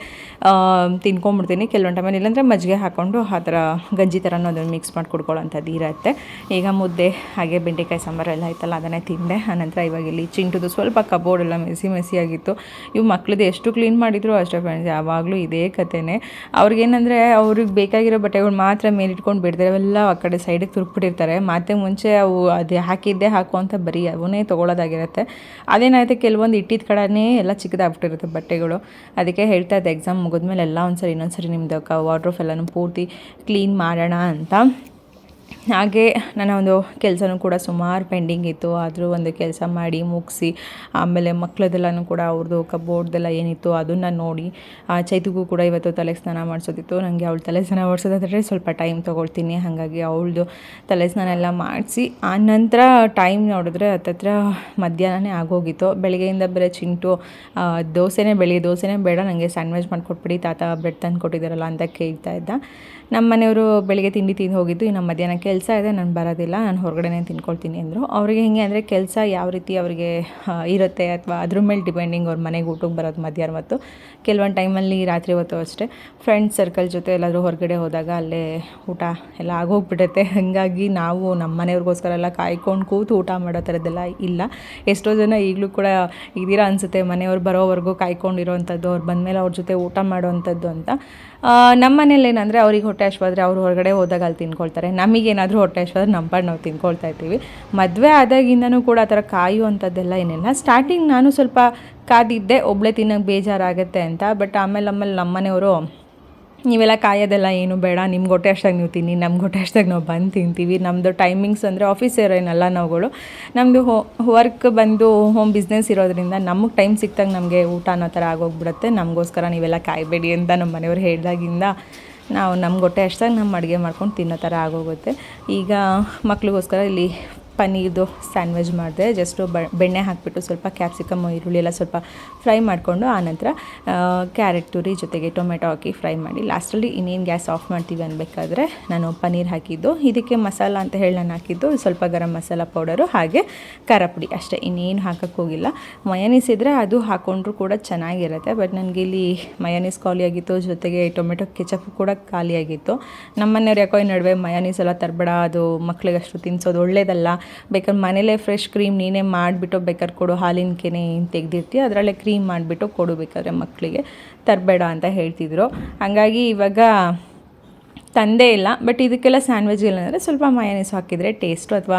ತಿನ್ಕೊಂಬಿಡ್ತೀನಿ ಕೆಲವೊಂದು ಟೈಮಲ್ಲಿ ಇಲ್ಲಾಂದರೆ ಮಜ್ಜಿಗೆ ಹಾಕ್ಕೊಂಡು ಆ ಥರ ಗಂಜಿ ಥರನೂ ಅದನ್ನು ಮಿಕ್ಸ್ ಮಾಡಿ ಮಾಡುವಂಥದ್ದು ಇರುತ್ತೆ. ಈಗ ಮುದ್ದೆ, ಹಾಗೆ ಬೆಂಡೆಕಾಯಿ ಸಾಂಬಾರು ಎಲ್ಲ ಆಯ್ತಲ್ಲ, ಅದನ್ನೇ ತಿಂದೆ. ಆನಂತರ ಇವಾಗ ಇಲ್ಲಿ ಚಿಂಟುದು ಸ್ವಲ್ಪ ಕಬೋರ್ಡ್ ಎಲ್ಲ ಮೆಸಿ ಮೆಸಿ ಆಗಿತ್ತು ಇವು ಮಕ್ಳದ್ದು ಎಷ್ಟು ಕ್ಲೀನ್ ಮಾಡಿದ್ರು ಅಷ್ಟೇ ಫ್ರೆಂಡ್ಸ್ ಯಾವಾಗಲೂ ಇದೇ ಕಥೆನೇ. ಅವ್ರಿಗೇನಂದರೆ ಅವ್ರಿಗೆ ಬೇಕಾಗಿರೋ ಬಟ್ಟೆಗಳು ಮಾತ್ರ ಮೇಲಿಟ್ಕೊಂಡು ಬಿಡ್ತಾರೆ. ಅವೆಲ್ಲ ಆ ಕಡೆ ಸೈಡಿಗೆ ತುರುಕ್ಬಿಟ್ಟಿರ್ತಾರೆ. ಮತ್ತೆ ಮುಂಚೆ ಅವು ಅದು ಹಾಕಿದ್ದೇ ಹಾಕು ಅಂತ ಬರೀ ಅವನೇ ತೊಗೊಳೋದಾಗಿರುತ್ತೆ. ಅದೇನಾಯಿತು, ಕೆಲವೊಂದು ಇಟ್ಟಿದ ಕಡೆನೇ ಎಲ್ಲ ಚಿಕ್ಕದಾಗ್ಬಿಟ್ಟಿರುತ್ತೆ ಬಟ್ಟೆಗಳು. ಅದಕ್ಕೆ ಹೇಳ್ತಾ ಇದ್ದೆ ಎಕ್ಸಾಮ್ ಮುಗಿದ್ಮೇಲೆ ಎಲ್ಲ ಒಂದ್ಸರಿ ಇನ್ನೊಂದ್ಸರಿ ನಿಮ್ಮದು ಕ ವಾರ್ಡ್ರೋಫ್ ಎಲ್ಲನೂ ಪೂರ್ತಿ ಕ್ಲೀನ್ ಮಾಡೋಣ ಅಂತ. ಹಾಗೆ ನನ್ನ ಒಂದು ಕೆಲಸನೂ ಕೂಡ ಸುಮಾರು ಪೆಂಡಿಂಗ್ ಇತ್ತು. ಆದರೂ ಒಂದು ಕೆಲಸ ಮಾಡಿ ಮುಗಿಸಿ, ಆಮೇಲೆ ಮಕ್ಕಳದೆಲ್ಲನೂ ಕೂಡ ಅವ್ರದ್ದು ಕಬೋರ್ಡ್ದೆಲ್ಲ ಏನಿತ್ತು ಅದನ್ನು ನೋಡಿ, ಆ ಚೈತಿಗೂ ಕೂಡ ಇವತ್ತು ತಲೆ ಸ್ನಾನ ಮಾಡಿಸೋದಿತ್ತು. ನನಗೆ ಅವಳು ತಲೆ ಸ್ನಾನ ಮಾಡಿಸೋದಾದ್ರೆ ಸ್ವಲ್ಪ ಟೈಮ್ ತೊಗೊಳ್ತೀನಿ. ಹಾಗಾಗಿ ಅವಳದು ತಲೆ ಸ್ನಾನ ಎಲ್ಲ ಮಾಡಿಸಿ, ಆ ನಂತರ ಟೈಮ್ ನೋಡಿದ್ರೆ ಹತ್ತತ್ರ ಮಧ್ಯಾಹ್ನನೇ ಆಗೋಗಿತ್ತು. ಬೆಳಗ್ಗೆಯಿಂದ ಬರೀ ಚಿಂಟು ದೋಸೆನೇ ಬೆಳಿಗ್ಗೆ ದೋಸೆನೇ ಬೇಡ ನನಗೆ ಸ್ಯಾಂಡ್ವಿಚ್ ಮಾಡಿಕೊಟ್ಬಿಡಿ, ತಾತ ಬ್ರೆಡ್ ತಂದು ಕೊಟ್ಟಿದ್ದಾರಲ್ಲ ಅಂತ ಕೇಳ್ತಾ ಇದ್ದ. ನಮ್ಮ ಮನೆಯವರು ಬೆಳಿಗ್ಗೆ ತಿಂಡಿ ತಿಂದು ಹೋಗಿದ್ದು, ಇನ್ನು ಮಧ್ಯಾಹ್ನ ಕೆಲಸ ಇದೆ, ನಾನು ಬರೋದಿಲ್ಲ, ನಾನು ಹೊರಗಡೆನೇ ತಿನ್ಕೊಳ್ತೀನಿ ಅಂದರು. ಅವರಿಗೆ ಹೇಗೆ ಅಂದರೆ ಕೆಲಸ ಯಾವ ರೀತಿ ಅವರಿಗೆ ಇರುತ್ತೆ ಅಥವಾ ಅದ್ರ ಮೇಲೆ ಡಿಪೆಂಡಿಂಗ್ ಅವ್ರ ಮನೆಗೆ ಊಟಕ್ಕೆ ಬರೋದು ಮಧ್ಯಾಹ್ನ ಮತ್ತು ಕೆಲವೊಂದು ಟೈಮಲ್ಲಿ ರಾತ್ರಿ ಹೊತ್ತು ಅಷ್ಟೇ. ಫ್ರೆಂಡ್ಸ್ ಸರ್ಕಲ್ ಜೊತೆ ಎಲ್ಲಾದರೂ ಹೊರಗಡೆ ಹೋದಾಗ ಅಲ್ಲೇ ಊಟ ಎಲ್ಲ ಆಗೋಗ್ಬಿಡುತ್ತೆ. ಹಾಗಾಗಿ ನಾವು ನಮ್ಮ ಮನೆಯವ್ರಿಗೋಸ್ಕರ ಎಲ್ಲ ಕಾಯ್ಕೊಂಡು ಕೂತು ಊಟ ಮಾಡೋ ಥರದ್ದೆಲ್ಲ ಇಲ್ಲ. ಎಷ್ಟೋ ಜನ ಈಗಲೂ ಕೂಡ ಇದ್ದೀರಾ ಅನಿಸುತ್ತೆ, ಮನೆಯವ್ರು ಬರೋವರೆಗೂ ಕಾಯ್ಕೊಂಡಿರೋವಂಥದ್ದು ಅವ್ರು ಬಂದಮೇಲೆ ಅವ್ರ ಜೊತೆ ಊಟ ಮಾಡೋವಂಥದ್ದು ಅಂತ. ನಮ್ಮ ಮನೇಲಿ ಏನಂದರೆ ಅವ್ರಿಗೆ ಹೊಟ್ಟೆ ಹಶ್ವಾದ್ರೆ ಅವ್ರು ಹೊರಗಡೆ ಹೋದಾಗ ಅಲ್ಲಿ ತಿನ್ಕೊಳ್ತಾರೆ. ನಮಗೇನಾದರೂ ಹೊಟ್ಟೆ ಹಶ್ವಾದ್ರೆ ನಮ್ಮ ಪಾಡು ನಾವು ತಿನ್ಕೊಳ್ತಾ ಇರ್ತೀವಿ. ಮದುವೆ ಆದಾಗಿಂದನೂ ಕೂಡ ಆ ಥರ ಕಾಯುವಂಥದ್ದೆಲ್ಲ ಏನಿಲ್ಲ. ಸ್ಟಾರ್ಟಿಂಗ್ ನಾನು ಸ್ವಲ್ಪ ಕಾದಿದ್ದೆ ಒಬ್ಬಳೇ ತಿನ್ನೋಕೆ ಬೇಜಾರಾಗುತ್ತೆ ಅಂತ. ಬಟ್ ಆಮೇಲೆ ಆಮೇಲೆ ನಮ್ಮ ಮನೆಯವರು ನೀವೆಲ್ಲ ಕಾಯೋದೆಲ್ಲ ಏನು ಬೇಡ ನಿಮ್ಮ ಹೊಟ್ಟೆ ಅಷ್ಟಾಗ ನೀವು ತಿನ್ನಿ ನಮ್ಮ ಹೊಟ್ಟೆ ಅಷ್ಟಾಗ ನಾವು ಬಂದು ತಿಂತೀವಿ. ನಮ್ಮದು ಟೈಮಿಂಗ್ಸ್ ಅಂದರೆ ಆಫೀಸರ್ ಏನಲ್ಲ ನಾವುಗಳು. ನಮ್ಮದು ಹೋ ವರ್ಕ್ ಬಂದು ಹೋಮ್ ಬಿಸ್ನೆಸ್ ಇರೋದ್ರಿಂದ ನಮಗೆ ಟೈಮ್ ಸಿಕ್ತಾಗ ನಮಗೆ ಊಟ ಅನ್ನೋ ಥರ ಆಗೋಗ್ಬಿಡುತ್ತೆ. ನಮಗೋಸ್ಕರ ನೀವೆಲ್ಲ ಕಾಯಬೇಡಿ ಅಂತ ನಮ್ಮ ಮನೆಯವ್ರು ಹೇಳಿದಾಗಿಂದ ನಾವು ನಮ್ಮ ಹೊಟ್ಟೆ ಅಷ್ಟಾಗಿ ನಮ್ಮ ಅಡುಗೆ ಮಾಡ್ಕೊಂಡು ತಿನ್ನೋ ಥರ ಆಗೋಗುತ್ತೆ. ಈಗ ಮಕ್ಳಿಗೋಸ್ಕರ ಇಲ್ಲಿ ಪನ್ನೀರ್ದು ಸ್ಯಾಂಡ್ವಿಚ್ ಮಾಡಿದೆ. ಜಸ್ಟು ಬೆಣ್ಣೆ ಹಾಕಿಬಿಟ್ಟು ಸ್ವಲ್ಪ ಕ್ಯಾಪ್ಸಿಕಮ್ ಈರುಳ್ಳಿ ಎಲ್ಲ ಸ್ವಲ್ಪ ಫ್ರೈ ಮಾಡಿಕೊಂಡು ಆನಂತರ ಕ್ಯಾರೆಟ್ ತುರಿ ಜೊತೆಗೆ ಟೊಮೆಟೊ ಹಾಕಿ ಫ್ರೈ ಮಾಡಿ. ಲಾಸ್ಟಲ್ಲಿ ಇನ್ನೇನು ಗ್ಯಾಸ್ ಆಫ್ ಮಾಡ್ತೀವಿ ಅನ್ಬೇಕಾದ್ರೆ ನಾನು ಪನ್ನೀರ್ ಹಾಕಿದ್ದು. ಇದಕ್ಕೆ ಮಸಾಲ ಅಂತ ಹೇಳಿ ನಾನು ಹಾಕಿದ್ದು. ಸ್ವಲ್ಪ ಗರಂ ಮಸಾಲ ಪೌಡರು ಹಾಗೆ ಖಾರ ಪುಡಿ ಅಷ್ಟೇ. ಇನ್ನೇನು ಹಾಕಕ್ಕೆ ಹೋಗಿಲ್ಲ. ಮಯನೀಸ್ ಇದ್ದರೆ ಅದು ಹಾಕೊಂಡ್ರೂ ಕೂಡ ಚೆನ್ನಾಗಿರುತ್ತೆ. ಬಟ್ ನನಗೆ ಇಲ್ಲಿ ಮಯನೀಸ್ ಖಾಲಿಯಾಗಿತ್ತು ಜೊತೆಗೆ ಟೊಮೆಟೊ ಕೆಚಪ್ ಕೂಡ ಖಾಲಿಯಾಗಿತ್ತು ನಮ್ಮ ಮನೆಯವ್ರು ಯಾಕೋ ಈ ನಡುವೆ ಮಯನೀಸ್ ಎಲ್ಲ ತರಬೇಡ, ಅದು ಮಕ್ಕಳಿಗೆ ಅಷ್ಟು ತಿನ್ಸೋದು ಒಳ್ಳೇದಲ್ಲ ಬೇಕಾದ್ರೆ ಮನೇಲೇ ಫ್ರೆಶ್ ಕ್ರೀಮ್ ನೀನೇ ಮಾಡಿಬಿಟ್ಟು ಬೇಕಾದ್ರೆ ಕೊಡು, ಹಾಲಿನ ಕೆನೆ ಏನು ತೆಗೆದಿರ್ತೀವಿ ಅದರಲ್ಲೇ ಕ್ರೀಮ್ ಮಾಡಿಬಿಟ್ಟು ಕೊಡು ಬೇಕಾದ್ರೆ ಮಕ್ಕಳಿಗೆ ತರಬೇಡ ಅಂತ ಹೇಳ್ತಿದ್ರು. ಹಾಗಾಗಿ ಇವಾಗ ತಂದೇ ಇಲ್ಲ ಬಟ್ ಇದಕ್ಕೆಲ್ಲ ಸ್ಯಾಂಡ್ವಿಚ್ಗೆಲ್ಲ ಅಂದರೆ ಸ್ವಲ್ಪ ಮಯನೀಸ್ ಹಾಕಿದರೆ ಟೇಸ್ಟು ಅಥವಾ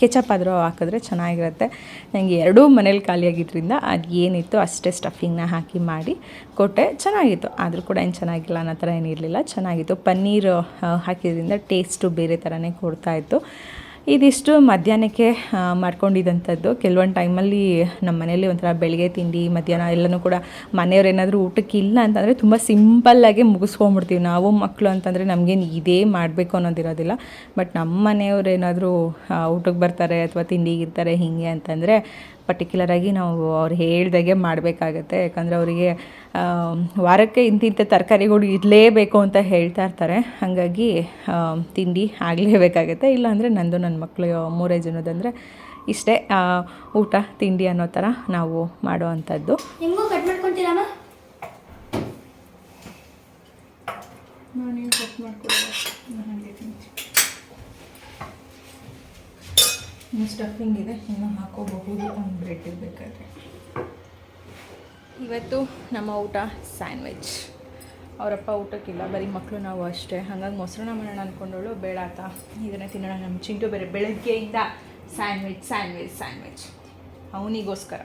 ಕೆಚಪ್ ಆದರೂ ಹಾಕಿದ್ರೆ ಚೆನ್ನಾಗಿರುತ್ತೆ. ನನಗೆ ಎರಡೂ ಮನೇಲಿ ಖಾಲಿಯಾಗಿದ್ದರಿಂದ ಅದು ಏನಿತ್ತು ಅಷ್ಟೇ ಸ್ಟಫಿಂಗ್ನ ಹಾಕಿ ಮಾಡಿ ಕೊಟ್ಟೆ. ಚೆನ್ನಾಗಿತ್ತು. ಆದರೂ ಕೂಡ ಏನು ಚೆನ್ನಾಗಿಲ್ಲ, ಅನ್ನೋ ಥರ ಏನಿರಲಿಲ್ಲ. ಚೆನ್ನಾಗಿತ್ತು. ಪನ್ನೀರ್ ಹಾಕಿದ್ರಿಂದ ಟೇಸ್ಟು ಬೇರೆ ಥರನೇ ಕೊಡ್ತಾಯಿತ್ತು ಇದಿಷ್ಟು ಮಧ್ಯಾಹ್ನಕ್ಕೆ ಮಾಡ್ಕೊಂಡಿದ್ದಂಥದ್ದು ಕೆಲವೊಂದು ಟೈಮಲ್ಲಿ ನಮ್ಮ ಮನೇಲಿ ಒಂಥರ ಬೆಳಗ್ಗೆ ತಿಂಡಿ, ಮಧ್ಯಾಹ್ನ ಎಲ್ಲನೂ ಕೂಡ ಮನೆಯವ್ರು ಏನಾದರೂ ಊಟಕ್ಕೆ ಇಲ್ಲ ಅಂತಂದರೆ ತುಂಬ ಸಿಂಪಲ್ಲಾಗಿ ಮುಗಿಸ್ಕೊಂಬಿಡ್ತೀವಿ. ನಾವು ಮಕ್ಕಳು ಅಂತಂದರೆ ನಮಗೇನು ಇದೇ ಮಾಡಬೇಕು ಅನ್ನೋದಿರೋದಿಲ್ಲ. ಬಟ್ ನಮ್ಮ ಮನೆಯವ್ರು ಏನಾದರೂ ಊಟಕ್ಕೆ ಬರ್ತಾರೆ ಅಥವಾ ತಿಂಡಿಗೆ ಇರ್ತಾರೆ ಹೀಗೆ ಅಂತಂದರೆ ಪರ್ಟಿಕ್ಯುಲರಾಗಿ ನಾವು ಅವ್ರು ಹೇಳ್ದಾಗೆ ಮಾಡಬೇಕಾಗತ್ತೆ. ಯಾಕಂದರೆ ಅವರಿಗೆ ವಾರಕ್ಕೆ ಇಂತಿಂಥ ತರಕಾರಿಗಳು ಇರಲೇಬೇಕು ಅಂತ ಹೇಳ್ತಾ ಇರ್ತಾರೆ. ಹಾಗಾಗಿ ತಿಂಡಿ ಆಗಲೇಬೇಕಾಗುತ್ತೆ. ಇಲ್ಲಾಂದರೆ ನಂದು ನನ್ನ ಮಕ್ಕಳು ಮೂರೇ ಜನದಂದರೆ ಇಷ್ಟೇ. ಊಟ ತಿಂಡಿ ಅನ್ನೋ ಥರ ನಾವು ಮಾಡುವಂಥದ್ದು. ಸ್ಟಫಿಂಗ್ ಇದೆ. ಇನ್ನು ಹಾಕೋಬಹುದು. ಒಂದು ಬ್ರೆಡ್ ಬೇಕಾದ್ರೆ ಇವತ್ತು ನಮ್ಮ ಊಟ ಸ್ಯಾಂಡ್ವಿಚ್. ಅವರಪ್ಪ ಊಟಕ್ಕಿಲ್ಲ, ಬರೀ ಮಕ್ಕಳು ನಾವು ಅಷ್ಟೇ. ಹಾಗಾಗಿ ಮೊಸರನ್ನ ಮಾಡೋಣ ಅಂದ್ಕೊಂಡವಳು ಬೇಡ ಆತ. ಇದನ್ನೇ ತಿನ್ನೋಣ, ನಮ್ಮ ಚಿಂಟು ಬೇರೆ ಬೆಳಗ್ಗೆಯಿಂದ ಸ್ಯಾಂಡ್ವಿಚ್ ಸ್ಯಾಂಡ್ವಿಚ್ ಸ್ಯಾಂಡ್ವಿಚ್. ಅವನಿಗೋಸ್ಕರ.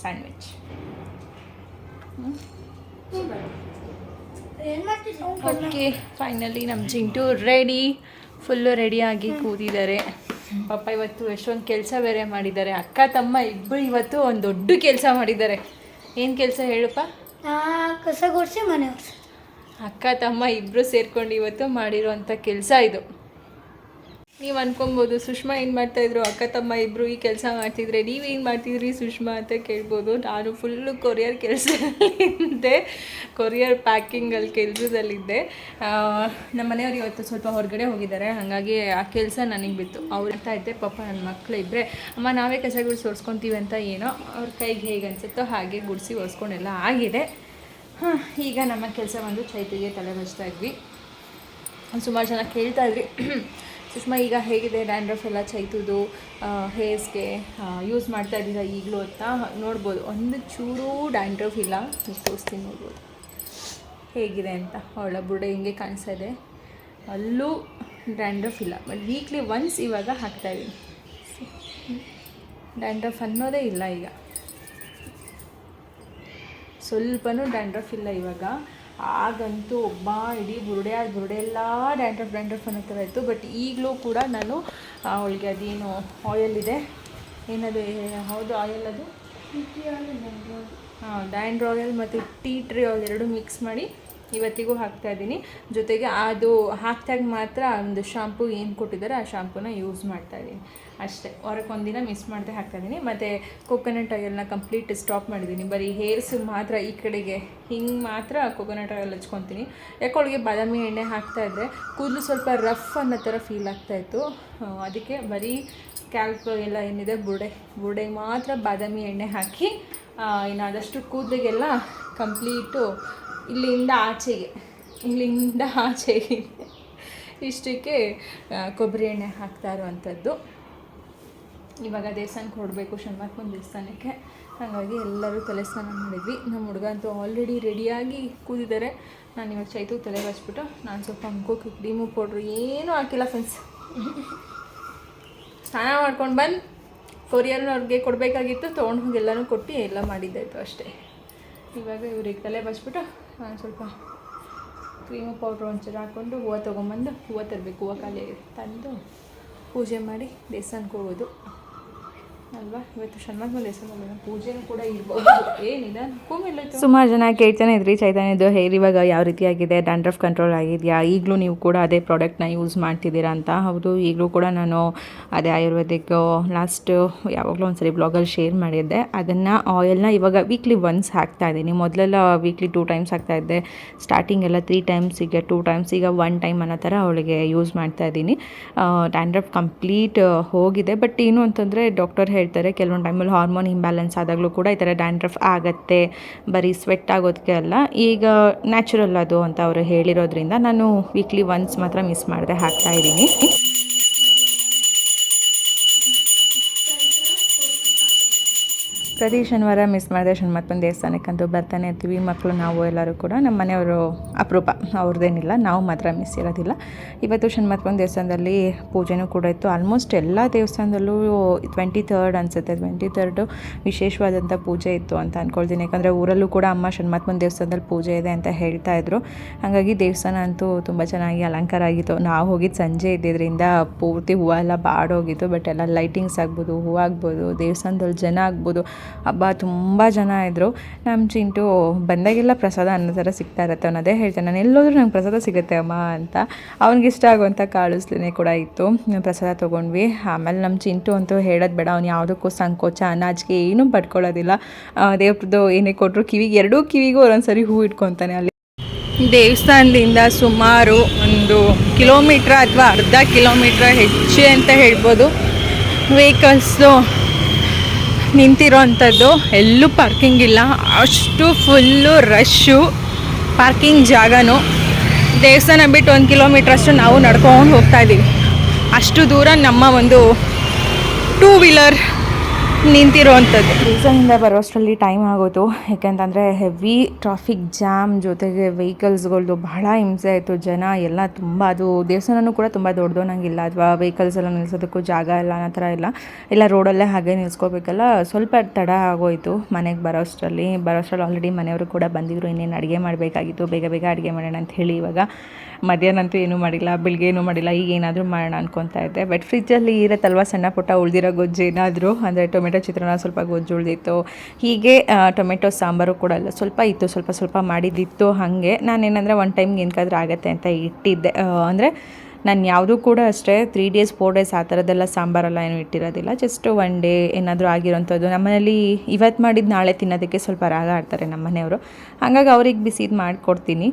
ಸ್ಯಾಂಡ್ವಿಚ್. ಓಕೆ, ಫೈನಲಿ ನಮ್ಮ ಚಿಂಟು ರೆಡಿ ಫುಲ್ಲು ರೆಡಿಯಾಗಿ ಕೂತಿದ್ದಾರೆ. ಪಾಪ ಇವತ್ತು ಎಷ್ಟೊಂದು ಕೆಲಸ ಬೇರೆ ಮಾಡಿದ್ದಾರೆ. ಅಕ್ಕ ತಮ್ಮ ಇಬ್ಬರು ಇವತ್ತು ಒಂದು ದೊಡ್ಡ ಕೆಲಸ ಮಾಡಿದ್ದಾರೆ. ಏನು ಕೆಲಸ ಹೇಳಪ್ಪ? ಕಸ ಗುಡಿಸಿ ಮನೆ ಅಕ್ಕ ತಮ್ಮ ಇಬ್ಬರು ಸೇರ್ಕೊಂಡು ಇವತ್ತು ಮಾಡಿರೋಂಥ ಕೆಲಸ ಇದು. ನೀವು ಅನ್ಕೊಬೋದು, ಸುಷ್ಮಾ ಏನು ಮಾಡ್ತಾಯಿದ್ರು ಅಕ್ಕ, ತಮ್ಮ ಇಬ್ಬರು ಈ ಕೆಲಸ ಮಾಡ್ತಿದ್ರೆ ನೀವೇನು ಮಾಡ್ತಿದ್ರಿ ಸುಷ್ಮಾ ಅಂತ ಕೇಳ್ಬೋದು. ನಾನು ಫುಲ್ಲು ಕೊರಿಯರ್ ಕೆಲಸದಲ್ಲಿದ್ದೆ ಕೊರಿಯರ್ ಪ್ಯಾಕಿಂಗಲ್ಲಿ ಕೆಲಸದಲ್ಲಿದ್ದೆ. ನಮ್ಮ ಮನೆಯವ್ರು ಇವತ್ತು ಸ್ವಲ್ಪ ಹೊರಗಡೆ ಹೋಗಿದ್ದಾರೆ. ಹಾಗಾಗಿ ಆ ಕೆಲಸ ನನಗೆ ಬಿತ್ತು. ಅವ್ರು ಇರ್ತಾ ಇದ್ದೆ, ಪಾಪ ನನ್ನ ಮಕ್ಕಳು ಇಬ್ಬರೇ ಅಮ್ಮ ನಾವೇ ಕೆಲಸಗಳು ಸೋರ್ಸ್ಕೊತೀವಿ ಅಂತ ಏನೋ ಅವ್ರ ಕೈಗೆ ಹೇಗೆ ಅನಿಸುತ್ತೋ ಹಾಗೆ ಗುಡಿಸಿ ಒರೆಸ್ಕೊಂಡೆಲ್ಲ ಆಗಿದೆ. ಹಾಂ, ಈಗ ನಮ್ಮ ಕೆಲಸ ಬಂದು ಚೈತಿಗೆ ತಲೆ ಬಚ್ತಾ ಇದ್ವಿ. ಸುಮಾರು ಜನ ಕೇಳ್ತಾ ಇದ್ರಿ. ಸುಷ್ಮಾ, ಈಗ ಹೇಗಿದೆ ಡ್ಯಾಂಡ್ರಫ್ ಎಲ್ಲ ಚೈತುದು ಹೇರ್ಸ್ಗೆ ಯೂಸ್ ಮಾಡ್ತಾ ಇದ್ದೀರಾ ಈಗಲೂ ಅಂತ ನೋಡ್ಬೋದು. ಒಂದು ಚೂರೂ ಡ್ಯಾಂಡ್ರಫ್ ಇಲ್ಲ. ತೋರಿಸ್ತೀನಿ ನೋಡ್ಬೋದು. ಹೇಗಿದೆ ಅಂತ. ಅವಳ ಬುಡ ಹಿಂಗೆ ಕಾಣಿಸ್ತಾ ಇದೆ. ಅಲ್ಲೂ ಡ್ಯಾಂಡ್ರಫ್ ಇಲ್ಲ. ಬಟ್ ವೀಕ್ಲಿ ಒನ್ಸ್ ಇವಾಗ ಹಾಕ್ತಾಯಿದ್ದೀನಿ ಡ್ಯಾಂಡ್ರಫ್ ಅನ್ನೋದೇ ಇಲ್ಲ ಈಗ. ಸ್ವಲ್ಪನೂ ಡ್ಯಾಂಡ್ರಫ್ ಇಲ್ಲ ಇವಾಗ. ಆಗಂತೂ ಒಬ್ಬ ಇಡೀ ಬುರುಡೆ ಆದ ಬುರುಡೆ ಎಲ್ಲ ಡ್ಯಾಂಡ್ರಫ್ ಡ್ಯಾಂಡ್ರಫ್ ಅನ್ನೋ ಥರ ಇತ್ತು. ಬಟ್ ಈಗಲೂ ಕೂಡ ನಾನು ಅವಳಿಗೆ ಅದೇನು ಆಯಲ್ ಇದೆ. ಏನದು ಹೌದು ಆಯಲ್ ಅದು? ಹಾಂ ಡ್ಯಾಂಡ್ರ್ ಆಯಿಲ್ ಮತ್ತು ಟೀ ಟ್ರೀ ಆಯಿಲ್ ಎರಡು ಮಿಕ್ಸ್ ಮಾಡಿ ಇವತ್ತಿಗೂ ಹಾಕ್ತಾ ಇದ್ದೀನಿ. ಜೊತೆಗೆ ಅದು ಹಾಕಿದಾಗ ಮಾತ್ರ ಒಂದು ಶಾಂಪು ಏನು ಕೊಟ್ಟಿದ್ದಾರೆ ಆ ಶಾಂಪೂನ ಯೂಸ್ ಮಾಡ್ತಾ ಇದ್ದೀನಿ. ಅಷ್ಟೇ. ವಾರಕ್ಕೆ ಒಂದಿನ ಮಿಸ್ ಮಾಡದೆ ಹಾಕ್ತಾ ಇದ್ದೀನಿ. ಮತ್ತು ಕೊಕೊನಟ್ ಆಯಿಲ್ನ ಕಂಪ್ಲೀಟ್ ಸ್ಟಾಪ್ ಮಾಡಿದ್ದೀನಿ. ಬರೀ ಹೇರ್ಸ್ ಮಾತ್ರ ಈ ಕಡೆಗೆ. ಹಿಂಗೆ ಮಾತ್ರ ಕೊಕೊನಟ್ ಆಯಿಲ್ ಹಚ್ಕೊತೀನಿ. ಯಾಕೆ ಅವಳಿಗೆ ಬಾದಾಮಿ ಎಣ್ಣೆ ಹಾಕ್ತಾ ಇದ್ದೆ ಕೂದಲು ಸ್ವಲ್ಪ ರಫ್ ಅನ್ನೋ ಥರ ಫೀಲ್ ಆಗ್ತಾಯಿತ್ತು ಅದಕ್ಕೆ ಬರೀ ಕ್ಯಾಲ್ಪ್ ಎಲ್ಲ ಏನಿದೆ ಬುಡೆ ಬುರ್ಡೆಗೆ ಮಾತ್ರ ಬಾದಾಮಿ ಎಣ್ಣೆ ಹಾಕಿ ಇನ್ನು ಆದಷ್ಟು ಕೂದಲಿಗೆಲ್ಲ ಕಂಪ್ಲೀಟು ಇಲ್ಲಿಂದ ಆಚೆಗೆ ಇಲ್ಲಿಂದ ಆಚೆಗೆ ಇಷ್ಟಕ್ಕೆ ಕೊಬ್ಬರಿ ಎಣ್ಣೆ ಹಾಕ್ತಾ ಇರುವಂಥದ್ದು. ಇವಾಗ ದೇವಸ್ಥಾನಕ್ಕೆ ಹೊರಡಬೇಕು ಒಂದು ದೇವಸ್ಥಾನಕ್ಕೆ. ಹಾಗಾಗಿ ಎಲ್ಲರೂ ತಲೆ ಸ್ನಾನ ಮಾಡಿದ್ವಿ. ನಮ್ಮ ಹುಡುಗ ಅಂತೂ ಆಲ್ರೆಡಿ ರೆಡಿಯಾಗಿ ಕೂದಿದ್ದಾರೆ ನಾನು ಇವಾಗ ಚೈತು ತಲೆ ಹಚ್ಬಿಟ್ಟು ನಾನು ಸ್ವಲ್ಪ ಅಂಕೋಕೆ ಕ್ರೀಮು ಪೌಡ್ರು ಏನೂ ಹಾಕಿಲ್ಲ ಫ್ರೆಂಡ್ಸ್ ಸ್ನಾನ ಮಾಡ್ಕೊಂಡು ಬಂದು ಕೊರಿಯರ್ನವ್ರಿಗೆ ಕೊಡಬೇಕಾಗಿತ್ತು. ತೊಗೊಂಡು ಹೋಗಿ ಎಲ್ಲನೂ ಕೊಟ್ಟು ಎಲ್ಲ ಮಾಡಿದ್ದಾಯಿತು ಅಷ್ಟೇ. ಇವಾಗ ಇವ್ರಿಗೆ ತಲೆ ಬಚ್ಬಿಟ್ಟು ನಾನು ಸ್ವಲ್ಪ ಕ್ರೀಮು ಪೌಡ್ರ್ ಒಂಚೂರು ಹಾಕ್ಕೊಂಡು ಹೂವು ತೊಗೊಂಬಂದು, ಹೂವು ತರಬೇಕು, ಹೂವು ಖಾಲಿ ತಂದು ಪೂಜೆ ಮಾಡಿ ದೇವಸ್ಥಾನಕ್ಕೆ ಹೋಗೋದು. ಅಲ್ವಾ? ಪೂಜೆನೂ ಕೂಡ ಇರ್ಬೋದು. ಸುಮಾರು ಜನ ಕೇಳ್ತಾನೆ ಇದ್ರಿ ಚೈತನ್ಯದು ಹೇರ್ ಇವಾಗ ಯಾವ ರೀತಿ ಆಗಿದೆ? ಡ್ಯಾಂಡ್ರಫ್ ಕಂಟ್ರೋಲ್ ಆಗಿದೆಯಾ? ಈಗಲೂ ನೀವು ಕೂಡ ಅದೇ ಪ್ರಾಡಕ್ಟ್ನ ಯೂಸ್ ಮಾಡ್ತಿದ್ದೀರಾ ಅಂತ? ಹೌದು, ಈಗಲೂ ಕೂಡ ನಾನು ಅದೇ ಆಯುರ್ವೇದಿಕ್ ಲಾಸ್ಟ್ ಯಾವಾಗಲೂ ಒಂದ್ಸರಿ ಬ್ಲಾಗಲ್ಲಿ ಶೇರ್ ಮಾಡಿದ್ದೆ. ಅದನ್ನು ಆಯಿಲ್ನ ಇವಾಗ ವೀಕ್ಲಿ ಒನ್ಸ್ ಹಾಕ್ತಾ ಇದ್ದೀನಿ. ಮೊದಲೆಲ್ಲ ವೀಕ್ಲಿ ಟೂ ಟೈಮ್ಸ್ ಹಾಕ್ತಾ ಇದ್ದೆ. ಸ್ಟಾರ್ಟಿಂಗ್ ಎಲ್ಲ ತ್ರೀ ಟೈಮ್ಸ್ ಈಗ ಟೂ ಟೈಮ್ಸ್ ಈಗ ಒನ್ ಟೈಮ್ ಅನ್ನೋ ಥರ ಅವಳಿಗೆ ಯೂಸ್ ಮಾಡ್ತಾ ಇದ್ದೀನಿ. ಡ್ಯಾಂಡ್ರಫ್ ಕಂಪ್ಲೀಟ್ ಹೋಗಿದೆ. ಬಟ್ ಏನು ಅಂತಂದರೆ ಡಾಕ್ಟರ್ ಹೇಳ್ತಾರೆ, ಕೆಲವೊಂದು ಟೈಮಲ್ಲಿ ಹಾರ್ಮೋನ್ ಇಂಬ್ಯಾಲೆನ್ಸ್ ಆದಾಗಲೂ ಕೂಡ ಈ ಥರ ಡ್ಯಾಂಡ್ರಫ್ ಆಗತ್ತೆ, ಬರೀ ಸ್ವೆಟ್ ಆಗೋದಕ್ಕೆ ಅಲ್ಲ. ಈಗ ನ್ಯಾಚುರಲ್ ಅದು ಅಂತ ಅವರು ಹೇಳಿರೋದ್ರಿಂದ ನಾನು ವೀಕ್ಲಿ ಒನ್ಸ್ ಮಾತ್ರ ಮಿಸ್ ಮಾಡದೆ ಹಾಕ್ತಾ ಇದ್ದೀನಿ. ಪ್ರತಿ ಶನಿವಾರ ಮಿಸ್ ಮಾಡಿದೆ ಶನಿಮಪ್ಪನ ದೇವಸ್ಥಾನಕ್ಕಂತೂ ಬರ್ತಾನೆ ಇರ್ತೀವಿ. ಮಕ್ಕಳು, ನಾವು ಎಲ್ಲರೂ ಕೂಡ ನಮ್ಮ ಮನೆಯವರು ಅಪರೂಪ. ಅವ್ರದ್ದೇನಿಲ್ಲ, ನಾವು ಮಾತ್ರ ಮಿಸ್ ಇರೋದಿಲ್ಲ. ಇವತ್ತು ಶನಿಮಪ್ಪನ ದೇವಸ್ಥಾನದಲ್ಲಿ ಪೂಜೆನೂ ಕೂಡ ಇತ್ತು. ಆಲ್ಮೋಸ್ಟ್ ಎಲ್ಲ ದೇವಸ್ಥಾನದಲ್ಲೂ ಟ್ವೆಂಟಿ ತರ್ಡ್ ಅನಿಸುತ್ತೆ. ಟ್ವೆಂಟಿ ತರ್ಡು ವಿಶೇಷವಾದಂಥ ಪೂಜೆ ಇತ್ತು ಅಂತ ಅಂದ್ಕೊಳ್ತೀನಿ ಯಾಕಂದರೆ ಊರಲ್ಲೂ ಕೂಡ ಅಮ್ಮ ಶನಿಮಪ್ಪನ ದೇವಸ್ಥಾನದಲ್ಲಿ ಪೂಜೆ ಇದೆ ಅಂತ ಹೇಳ್ತಾ ಇದ್ರು. ಹಾಗಾಗಿ ದೇವಸ್ಥಾನ ಅಂತೂ ತುಂಬ ಚೆನ್ನಾಗಿ ಅಲಂಕಾರ ಆಗಿತ್ತು. ನಾವು ಹೋಗಿದ್ದು ಸಂಜೆ ಇದ್ದಿದ್ದರಿಂದ ಪೂರ್ತಿ ಹೂವು ಎಲ್ಲ ಬಾಡೋಗಿತ್ತು. ಬಟ್ ಎಲ್ಲ ಲೈಟಿಂಗ್ಸ್ ಆಗ್ಬೋದು ಹೂವು ಆಗ್ಬೋದು, ದೇವಸ್ಥಾನದಲ್ಲಿ ಜನ ಆಗ್ಬೋದು ಹಬ್ಬ ತುಂಬ ಜನ ಇದ್ದರು ನಮ್ಮ ಚಿಂಟು ಬಂದಾಗೆಲ್ಲ ಪ್ರಸಾದ ಅನ್ನೋ ಥರ ಸಿಗ್ತಾ ಇರುತ್ತೆ. ಅವ್ನು ಅದೇ ಹೇಳ್ತಾನೆ, ನಾನು ಎಲ್ಲೋದ್ರೂ ನಂಗೆ ಪ್ರಸಾದ ಸಿಗುತ್ತೆ ಅಮ್ಮ ಅಂತ. ಅವ್ನಿಗೆ ಇಷ್ಟ ಆಗುವಂಥ ಕಾಳುಸ್ಲೇ ಕೂಡ ಇತ್ತು. ಪ್ರಸಾದ ತೊಗೊಂಡ್ವಿ. ಆಮೇಲೆ ನಮ್ಮ ಚಿಂಟು ಅಂತೂ ಹೇಳೋದು ಬೇಡ, ಅವ್ನು ಯಾವುದಕ್ಕೂ ಸಂಕೋಚ ಅನಾಜಿಕೆ ಏನೂ ಪಡ್ಕೊಳ್ಳೋದಿಲ್ಲ. ದೇವ್ರದ್ದು ಏನೇ ಕೊಟ್ಟರು ಕಿವಿಗೆ, ಎರಡೂ ಕಿವಿಗೂ ಒಂದೊಂದ್ಸರಿ ಹೂ ಇಟ್ಕೊತಾನೆ ಅಲ್ಲಿ. ದೇವಸ್ಥಾನದಿಂದ ಸುಮಾರು ಒಂದು ಕಿಲೋಮೀಟ್ರ್ ಅಥವಾ ಅರ್ಧ ಕಿಲೋಮೀಟ್ರ್ ಹೆಚ್ಚು ಅಂತ ಹೇಳ್ಬೋದು. ವೆಹಿಕಲ್ಸು ನಿಂತಿರೋ ಅಂಥದ್ದು ಎಲ್ಲೂ ಪಾರ್ಕಿಂಗ್ ಇಲ್ಲ. ಅಷ್ಟು ಫುಲ್ಲು ರಶ್ಶು ಪಾರ್ಕಿಂಗ್ ಜಾಗನೂ. ದೇವಸ್ಥಾನ ಬಿಟ್ಟು ಒಂದು ಕಿಲೋಮೀಟ್ರ್ ಅಷ್ಟು ನಾವು ನಡ್ಕೊಂಡು ಹೋಗ್ತಾ ಇದ್ದೀವಿ. ಅಷ್ಟು ದೂರ ನಮ್ಮ ಒಂದು ಟೂ ವೀಲರ್ ನಿಂತಿರೋ ಅಂಥದ್ದು ದೇವಸ್ಥಾನದಿಂದ ಬರೋಷ್ಟರಲ್ಲಿ ಟೈಮ್ ಆಗೋದು. ಯಾಕೆಂತಂದರೆ ಹೆವಿ ಟ್ರಾಫಿಕ್ ಜಾಮ್ ಜೊತೆಗೆ ವೆಹಿಕಲ್ಸ್ಗಳದ್ದು ಬಹಳ ಹಿಂಸೆ ಆಯಿತು. ಜನ ಎಲ್ಲ ತುಂಬ, ಅದು ದೇವಸ್ಥಾನನೂ ಕೂಡ ತುಂಬ ದೊಡ್ಡದೋನಂಗಿಲ್ಲ. ಅಥವಾ ವೆಹಿಕಲ್ಸ್ ಎಲ್ಲ ನಿಲ್ಸೋದಕ್ಕೂ ಜಾಗ ಇಲ್ಲ, ಅನ್ನೋ ಥರ ಇಲ್ಲ. ಎಲ್ಲ ರೋಡಲ್ಲೇ ಹಾಗೆ ನಿಲ್ಸ್ಕೋಬೇಕಲ್ಲ. ಸ್ವಲ್ಪ ತಡ ಆಗೋಯಿತು ಮನೆಗೆ ಬರೋಷ್ಟರಲ್ಲಿ. ಬರೋಷ್ಟರಲ್ಲಿ ಆಲ್ರೆಡಿ ಮನೆಯವರು ಕೂಡ ಬಂದಿದ್ರು. ಇನ್ನೇನು ಅಡುಗೆ ಮಾಡಬೇಕಾಗಿತ್ತು? ಬೇಗ ಬೇಗ ಅಡುಗೆ ಮಾಡೋಣ ಅಂತ ಹೇಳಿ ಇವಾಗ ಮಧ್ಯಾಹ್ನ ಅಂತೂ ಏನೂ ಮಾಡಿಲ್ಲ, ಬೆಳಿಗ್ಗೆ ಏನೂ ಮಾಡಿಲ್ಲ, ಈಗ ಏನಾದರೂ ಮಾಡೋಣ ಅನ್ಕೊತಾ ಇದ್ದೆ. ಬಟ್ ಫ್ರಿಜ್ಜಲ್ಲಿ ಇರುತ್ತಲ್ವ ಸಣ್ಣ ಪುಟ್ಟ ಉಳಿದಿರೋ ಗೊಜ್ಜು ಏನಾದರೂ, ಅಂದರೆ ಟೊಮೆಟೊ ಚಿತ್ರಾನ್ನ ಸ್ವಲ್ಪ ಗೊಜ್ಜು ಉಳಿದಿತ್ತು, ಹೀಗೆ ಟೊಮೆಟೊ ಸಾಂಬಾರು ಕೂಡ ಅಲ್ಲ, ಸ್ವಲ್ಪ ಇತ್ತು, ಸ್ವಲ್ಪ ಸ್ವಲ್ಪ ಮಾಡಿದ್ದಿತ್ತು ಹಾಗೆ. ನಾನೇನಂದರೆ ಒನ್ ಟೈಮ್ಗೆ ಏನಕ್ಕಾದ್ರೂ ಆಗತ್ತೆ ಅಂತ ಇಟ್ಟಿದ್ದೆ ಅಂದರೆ ನಾನು ಯಾವುದೂ ಕೂಡ ಅಷ್ಟೇ ತ್ರೀ ಡೇಸ್ ಫೋರ್ ಡೇಸ್ ಆ ಥರದ್ದೆಲ್ಲ ಸಾಂಬಾರೆಲ್ಲ ಏನು ಇಟ್ಟಿರೋದಿಲ್ಲ. ಜಸ್ಟ್ ಒನ್ ಡೇ ಏನಾದರೂ ಆಗಿರೋಂಥದ್ದು. ನಮ್ಮನೇಲಿ ಇವತ್ತು ಮಾಡಿದ್ದು ನಾಳೆ ತಿನ್ನೋದಕ್ಕೆ ಸ್ವಲ್ಪ ರಾಗ ಆಡ್ತಾರೆ ನಮ್ಮ ಮನೆಯವರು. ಹಾಗಾಗಿ ಅವ್ರಿಗೆ ಬಿಸಿದು ಮಾಡಿಕೊಡ್ತೀನಿ.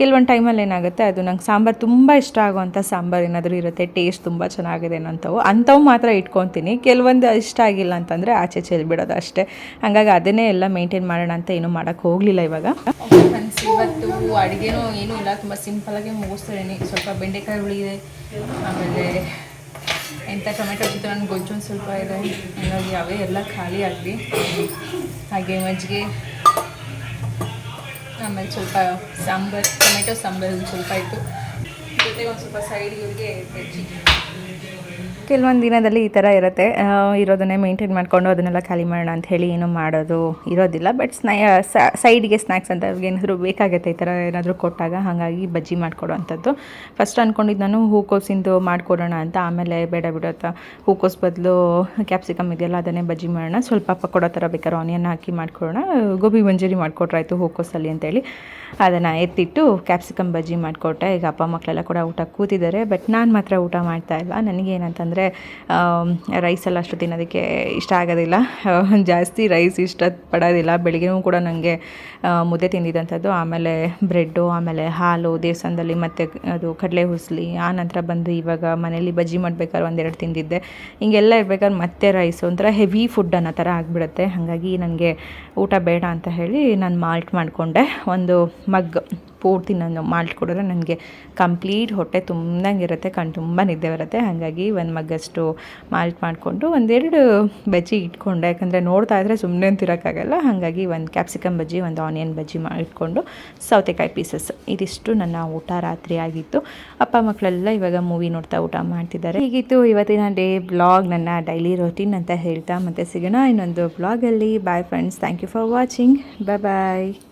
ಕೆಲವೊಂದು ಟೈಮಲ್ಲಿ ಏನಾಗುತ್ತೆ, ಅದು ನಂಗೆ ಸಾಂಬಾರು ತುಂಬ ಇಷ್ಟ ಆಗುವಂಥ ಸಾಂಬಾರು ಏನಾದರೂ ಇರುತ್ತೆ ಟೇಸ್ಟ್ ತುಂಬ ಚೆನ್ನಾಗಿದೆ ಅನ್ನೋಂಥವು. ಅಂಥವು ಮಾತ್ರ ಇಟ್ಕೊತೀನಿ. ಕೆಲವೊಂದು ಇಷ್ಟ ಆಗಿಲ್ಲ ಅಂತಂದರೆ ಆಚೆ ಚೆಲ್ಬಿಡೋದು ಅಷ್ಟೇ. ಹಾಗಾಗಿ ಅದನ್ನೇ ಎಲ್ಲ ಮೇಂಟೈನ್ ಮಾಡೋಣ ಅಂತ ಏನೂ ಮಾಡೋಕ್ಕೆ ಹೋಗಲಿಲ್ಲ ಇವಾಗ. ಇವತ್ತು ಅಡುಗೆನೂ ಏನೂ ಇಲ್ಲ. ತುಂಬ ಆಗಿ ಮುಗಿಸ್ತಿದ್ದೀನಿ. ಸ್ವಲ್ಪ ಬೆಂಡೆಕಾಯಿ ಇದೆ ಆಮೇಲೆ ಎಂಥ ಟೊಮೆಟೊ ಚಿತ್ರಾನ್ನ ಗೊಜ್ಜು ಒಂದು ಸ್ವಲ್ಪ ಇದೆ. ಹಂಗಾಗಿ ಅವೇ ಎಲ್ಲ ಖಾಲಿ ಆಗಲಿ. ಹಾಗೆ ಮಜ್ಜಿಗೆ. ಆಮೇಲೆ ಸ್ವಲ್ಪ ಸಾಂಬಾರು, ಟೊಮೆಟೊ ಸಾಂಬಾರು ಒಂದು ಸ್ವಲ್ಪ ಇತ್ತು. ಜೊತೆಗೆ ಒಂದು ಸ್ವಲ್ಪ ಸೈಡ್ ಇವ್ರಿಗೆ ಕೆಲವೊಂದು ದಿನದಲ್ಲಿ ಈ ಥರ ಇರುತ್ತೆ. ಇರೋದನ್ನೇ ಮೇಂಟೈನ್ ಮಾಡಿಕೊಂಡು ಅದನ್ನೆಲ್ಲ ಖಾಲಿ ಮಾಡೋಣ ಅಂತ ಹೇಳಿ ಏನು ಮಾಡೋದು ಇರೋದಿಲ್ಲ. ಬಟ್ ಸ್ನೈ ಸೈಡ್ಗೆ ಸ್ನ್ಯಾಕ್ಸ್ ಅಂತ ಏನಾದರೂ ಬೇಕಾಗುತ್ತೆ ಈ ಥರ ಏನಾದರೂ ಕೊಟ್ಟಾಗ ಹಾಗಾಗಿ ಬಜ್ಜಿ ಮಾಡಿಕೊಡೋವಂಥದ್ದು. ಫಸ್ಟ್ ಅಂದ್ಕೊಂಡಿದ್ದು ನಾನು ಹೂಕೋಸಿಂದು ಮಾಡಿಕೊಡೋಣ ಅಂತ. ಆಮೇಲೆ ಬೇಡ ಬಿಡೋತ್ತ ಹೂಕೋಸ್ ಬದಲು ಕ್ಯಾಪ್ಸಿಕಮ್ ಇದೆಯಲ್ಲ ಅದನ್ನೇ ಬಜ್ಜಿ ಮಾಡೋಣ. ಸ್ವಲ್ಪ ಪಕೋಡ ಥರ ಬೇಕಾದ್ರೆ ಆನಿಯನ್ ಹಾಕಿ ಮಾಡ್ಕೊಡೋಣ. ಗೋಬಿ ಮಂಜೂರಿ ಮಾಡಿಕೊಟ್ರಾಯ್ತು ಹೂಕೋಸಲ್ಲಿ ಅಂತೇಳಿ. ಅದನ್ನು ಎತ್ತಿಟ್ಟು ಕ್ಯಾಪ್ಸಿಕಮ್ ಬಜ್ಜಿ ಮಾಡಿಕೊಟ್ಟೆ ಈಗ ಅಪ್ಪ ಮಕ್ಕಳೆಲ್ಲ ಕೂಡ ಊಟ ಕೂತಿದ್ದಾರೆ. ಬಟ್ ನಾನು ಮಾತ್ರ ಊಟ ಮಾಡ್ತಾ ಇಲ್ಲ ನನಗೇನಂತಂದರೆ ರೈಸ್ ಎಲ್ಲ ಅಷ್ಟು ತಿನ್ನೋದಕ್ಕೆ ಇಷ್ಟ ಆಗೋದಿಲ್ಲ. ಜಾಸ್ತಿ ರೈಸ್ ಇಷ್ಟ ಪಡೋದಿಲ್ಲ ಬೆಳಿಗ್ಗೆನೂ ಕೂಡ ನನಗೆ ಮುದ್ದೆ ತಿಂದಿದ್ದಂಥದ್ದು, ಆಮೇಲೆ ಬ್ರೆಡ್ಡು ಆಮೇಲೆ ಹಾಲು, ದೇವಸ್ಥಾನದಲ್ಲಿ ಮತ್ತು ಅದು ಕಡಲೆ ಹುಸ್ಲಿ, ಆ ನಂತರ ಬಂದು ಇವಾಗ ಮನೇಲಿ ಬಜ್ಜಿ ಮಾಡ್ಬೇಕಾದ್ರೆ ಒಂದೆರಡು ತಿಂದಿದ್ದೆ. ಹಿಂಗೆಲ್ಲ ಇರ್ಬೇಕಾದ್ರೆ ಮತ್ತೆ ರೈಸ್ ಒಂಥರ ಹೆವಿ ಫುಡ್ ಅನ್ನೋ ಥರ ಆಗಿಬಿಡುತ್ತೆ. ಹಾಗಾಗಿ ನನಗೆ ಊಟ ಬೇಡ ಅಂತ ಹೇಳಿ ನಾನು ಮಾಲ್ಟ್ ಮಾಡಿಕೊಂಡೆ. ಒಂದು ಮಗ್ ಪೂರ್ತಿ ನಾನು ಮಾಲ್ಟ್ ಕುಡಿದ್ರೆ ನನಗೆ ಕಂಪ್ಲೀಟ್ ಹೊಟ್ಟೆ ತುಂಬ್ದಂಗೆ ಇರುತ್ತೆ ಕಣ್ಣು ತುಂಬ ನಿದ್ದೆ ಬರುತ್ತೆ. ಹಾಗಾಗಿ ಒಂದು ಮಗ್ಗಷ್ಟು ಮಾಲ್ಟ್ ಮಾಡಿಕೊಂಡು ಒಂದೆರಡು ಬಜ್ಜಿ ಇಟ್ಕೊಂಡೆ. ಯಾಕಂದರೆ ನೋಡ್ತಾ ಇದ್ದರೆ ಸುಮ್ಮನೆ ಅಂತಿರೋಕ್ಕಾಗಲ್ಲ ಹಾಗಾಗಿ ಒಂದು ಕ್ಯಾಪ್ಸಿಕಮ್ ಬಜ್ಜಿ, ಒಂದು ಆನಿಯನ್ ಬಜ್ಜಿ ಮಾಡಿಟ್ಕೊಂಡು ಸೌತೆಕಾಯಿ ಪೀಸಸ್ ಇದಿಷ್ಟು ನನ್ನ ಊಟ ರಾತ್ರಿ ಆಗಿತ್ತು. ಅಪ್ಪ ಮಕ್ಕಳೆಲ್ಲ ಇವಾಗ ಮೂವಿ ನೋಡ್ತಾ ಊಟ ಮಾಡ್ತಿದ್ದಾರೆ. ಹೀಗಿತ್ತು ಇವತ್ತಿನ ಡೇ ಬ್ಲಾಗ್ ನನ್ನ ಡೈಲಿ ರೊಟೀನ್ ಅಂತ ಹೇಳ್ತಾ ಮತ್ತೆ ಸಿಗೋಣ ಇನ್ನೊಂದು ಬ್ಲಾಗಲ್ಲಿ bye friends thank you for watching bye bye